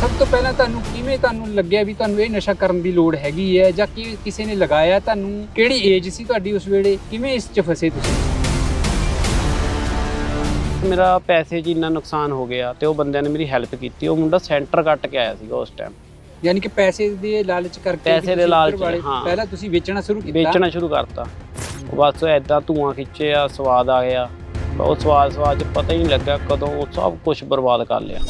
ਸਭ ਤੋਂ ਪਹਿਲਾਂ ਤੁਹਾਨੂੰ ਕਿਵੇਂ ਤੁਹਾਨੂੰ ਲੱਗਿਆ ਵੀ ਤੁਹਾਨੂੰ ਇਹ ਨਸ਼ਾ ਕਰਨ ਦੀ ਲੋੜ ਹੈਗੀ ਹੈ ਜਾਂ ਕਿ ਕਿਸੇ ਨੇ ਲਗਾਇਆ ਤੁਹਾਨੂੰ? ਕਿਹੜੀ ਏਜ ਸੀ ਤੁਹਾਡੀ ਉਸ ਵੇਲੇ? ਕਿਵੇਂ ਇਸ 'ਚ ਫਸੇ ਤੁਸੀਂ? ਮੇਰਾ ਪੈਸੇ 'ਚ ਇੰਨਾ ਨੁਕਸਾਨ ਹੋ ਗਿਆ ਤੇ ਉਹ ਬੰਦਿਆਂ ਨੇ ਮੇਰੀ ਹੈਲਪ ਕੀਤੀ। ਉਹ ਮੁੰਡਾ ਸੈਂਟਰ ਕੱਟ ਕੇ ਆਇਆ ਸੀਗਾ ਉਸ ਟਾਈਮ ਯਾਨੀ ਕਿ ਪੈਸੇ ਦੇ ਲਾਲਚ ਕਰਕੇ ਪੈਸੇ ਦੇ ਲਾਲਚ, ਹਾਂ। ਪਹਿਲਾਂ ਤੁਸੀਂ ਵੇਚਣਾ ਸ਼ੁਰੂ ਕੀਤਾ? ਵੇਚਣਾ ਸ਼ੁਰੂ ਕਰਤਾ। ਬਸ ਐਦਾਂ ਧੂਆਂ ਖਿੱਚਿਆ ਸਵਾਦ ਆ ਗਿਆ। ਉਹ ਸਵਾਦ ਸਵਾਦ 'ਚ ਪਤਾ ਹੀ ਨਹੀਂ ਲੱਗਾ ਕਦੋਂ ਉਹ ਸਭ ਕੁਝ ਬਰਬਾਦ ਕਰ ਲਿਆ।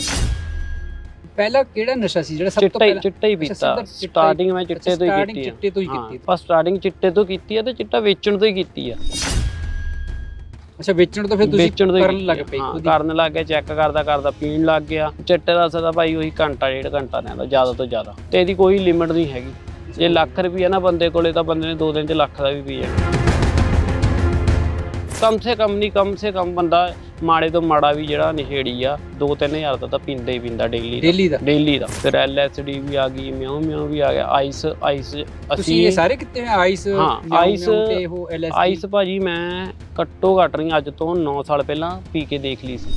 ਪਹਿਲਾਂ ਕਿਹੜਾ ਨਸ਼ਾ ਸੀ? ਜਿਹੜਾ ਸਭ ਤੋਂ ਹੀ ਪਹਿਲਾਂ ਚਿੱਟਾ ਹੀ ਪੀਤਾ। ਹੀ- ਸਟਾਰਟਿੰਗ ਮੈਂ ਚਿੱਟੇ ਤੋਂ ਹੀ ਕੀਤੀ ਚਿੱਟੇ ਤੋਂ ਹੀ ਕੀਤੀ ਹਾਂ ਬਸ ਸਟਾਰਟਿੰਗ ਚਿੱਟੇ ਤੋਂ ਕੀਤੀ ਹੈ ਤੇ ਚਿੱਟਾ ਵੇਚਣ ਤੋਂ ਹੀ ਕੀਤੀ ਆ। ਅੱਛਾ ਵੇਚਣ ਤੋਂ ਫਿਰ ਤੁਸੀਂ ਹੀ ਕਰਨ ਲੱਗ। ਪਏ ਹਾਂ ਹੀ। ਕਰਨ ਲੱਗ ਗਿਆ ਚੈੱਕ ਕਰਦਾ ਕਰਦਾ ਪੀਣ ਲੱਗ ਗਿਆ। ਚਿੱਟੇ ਦਾ ਸਦਾ ਭਾਈ ਉਹੀ ਘੰਟਾ ਡੇਢ ਘੰਟਾ ਲੈਂਦਾ ਜ਼ਿਆਦਾ ਤੋਂ ਜ਼ਿਆਦਾ। ਤੇ ਇਹਦੀ ਕੋਈ ਲਿਮਿਟ ਨਹੀਂ ਹੈਗੀ। ਜੇ ਲੱਖ ਰੁਪਈਆ ਨਾ ਬੰਦੇ ਕੋਲੇ ਤਾਂ ਬੰਦੇ ਨੇ ਦੋ ਦਿਨ ਚ ਲੱਖ ਦਾ ਵੀ ਪੀ ਜਾਣਾ। ਕਮ ਸੇ ਕਮ ਨਹੀਂ ਕਮ ਸੇ ਕਮ ਬੰਦਾ ਮਾੜੇ ਤੋਂ ਮਾੜਾ ਵੀ ਜਿਹੜਾ ਨਸ਼ੇੜੀ ਆ 2-3000 ਦਾ ਤਾਂ ਪੀਂਦਾ ਹੀ ਪੀਂਦਾ ਡੇਲੀ ਡੇਲੀ ਦਾ? ਡੇਲੀ ਦਾ। ਫਿਰ ਐਲਐਸਡੀ ਵੀ ਆ ਗਈ ਮਿਉ ਮਿਉ ਵੀ ਆ ਗਿਆ ਆਈਸ ਆਈਸ ਤੁਸੀਂ ਇਹ ਸਾਰੇ ਕਿਤੇ ਆਈਸ ਹਾਂ, ਆਈਸ- ਤੇ ਉਹ ਆਈਸ ਭਾਜੀ ਮੈਂ ਘੱਟੋ ਘੱਟ ਨਹੀਂ ਅੱਜ ਤੋਂ 9 ਸਾਲ ਪਹਿਲਾਂ ਪੀ ਕੇ ਦੇਖ ਲਈ ਸੀ।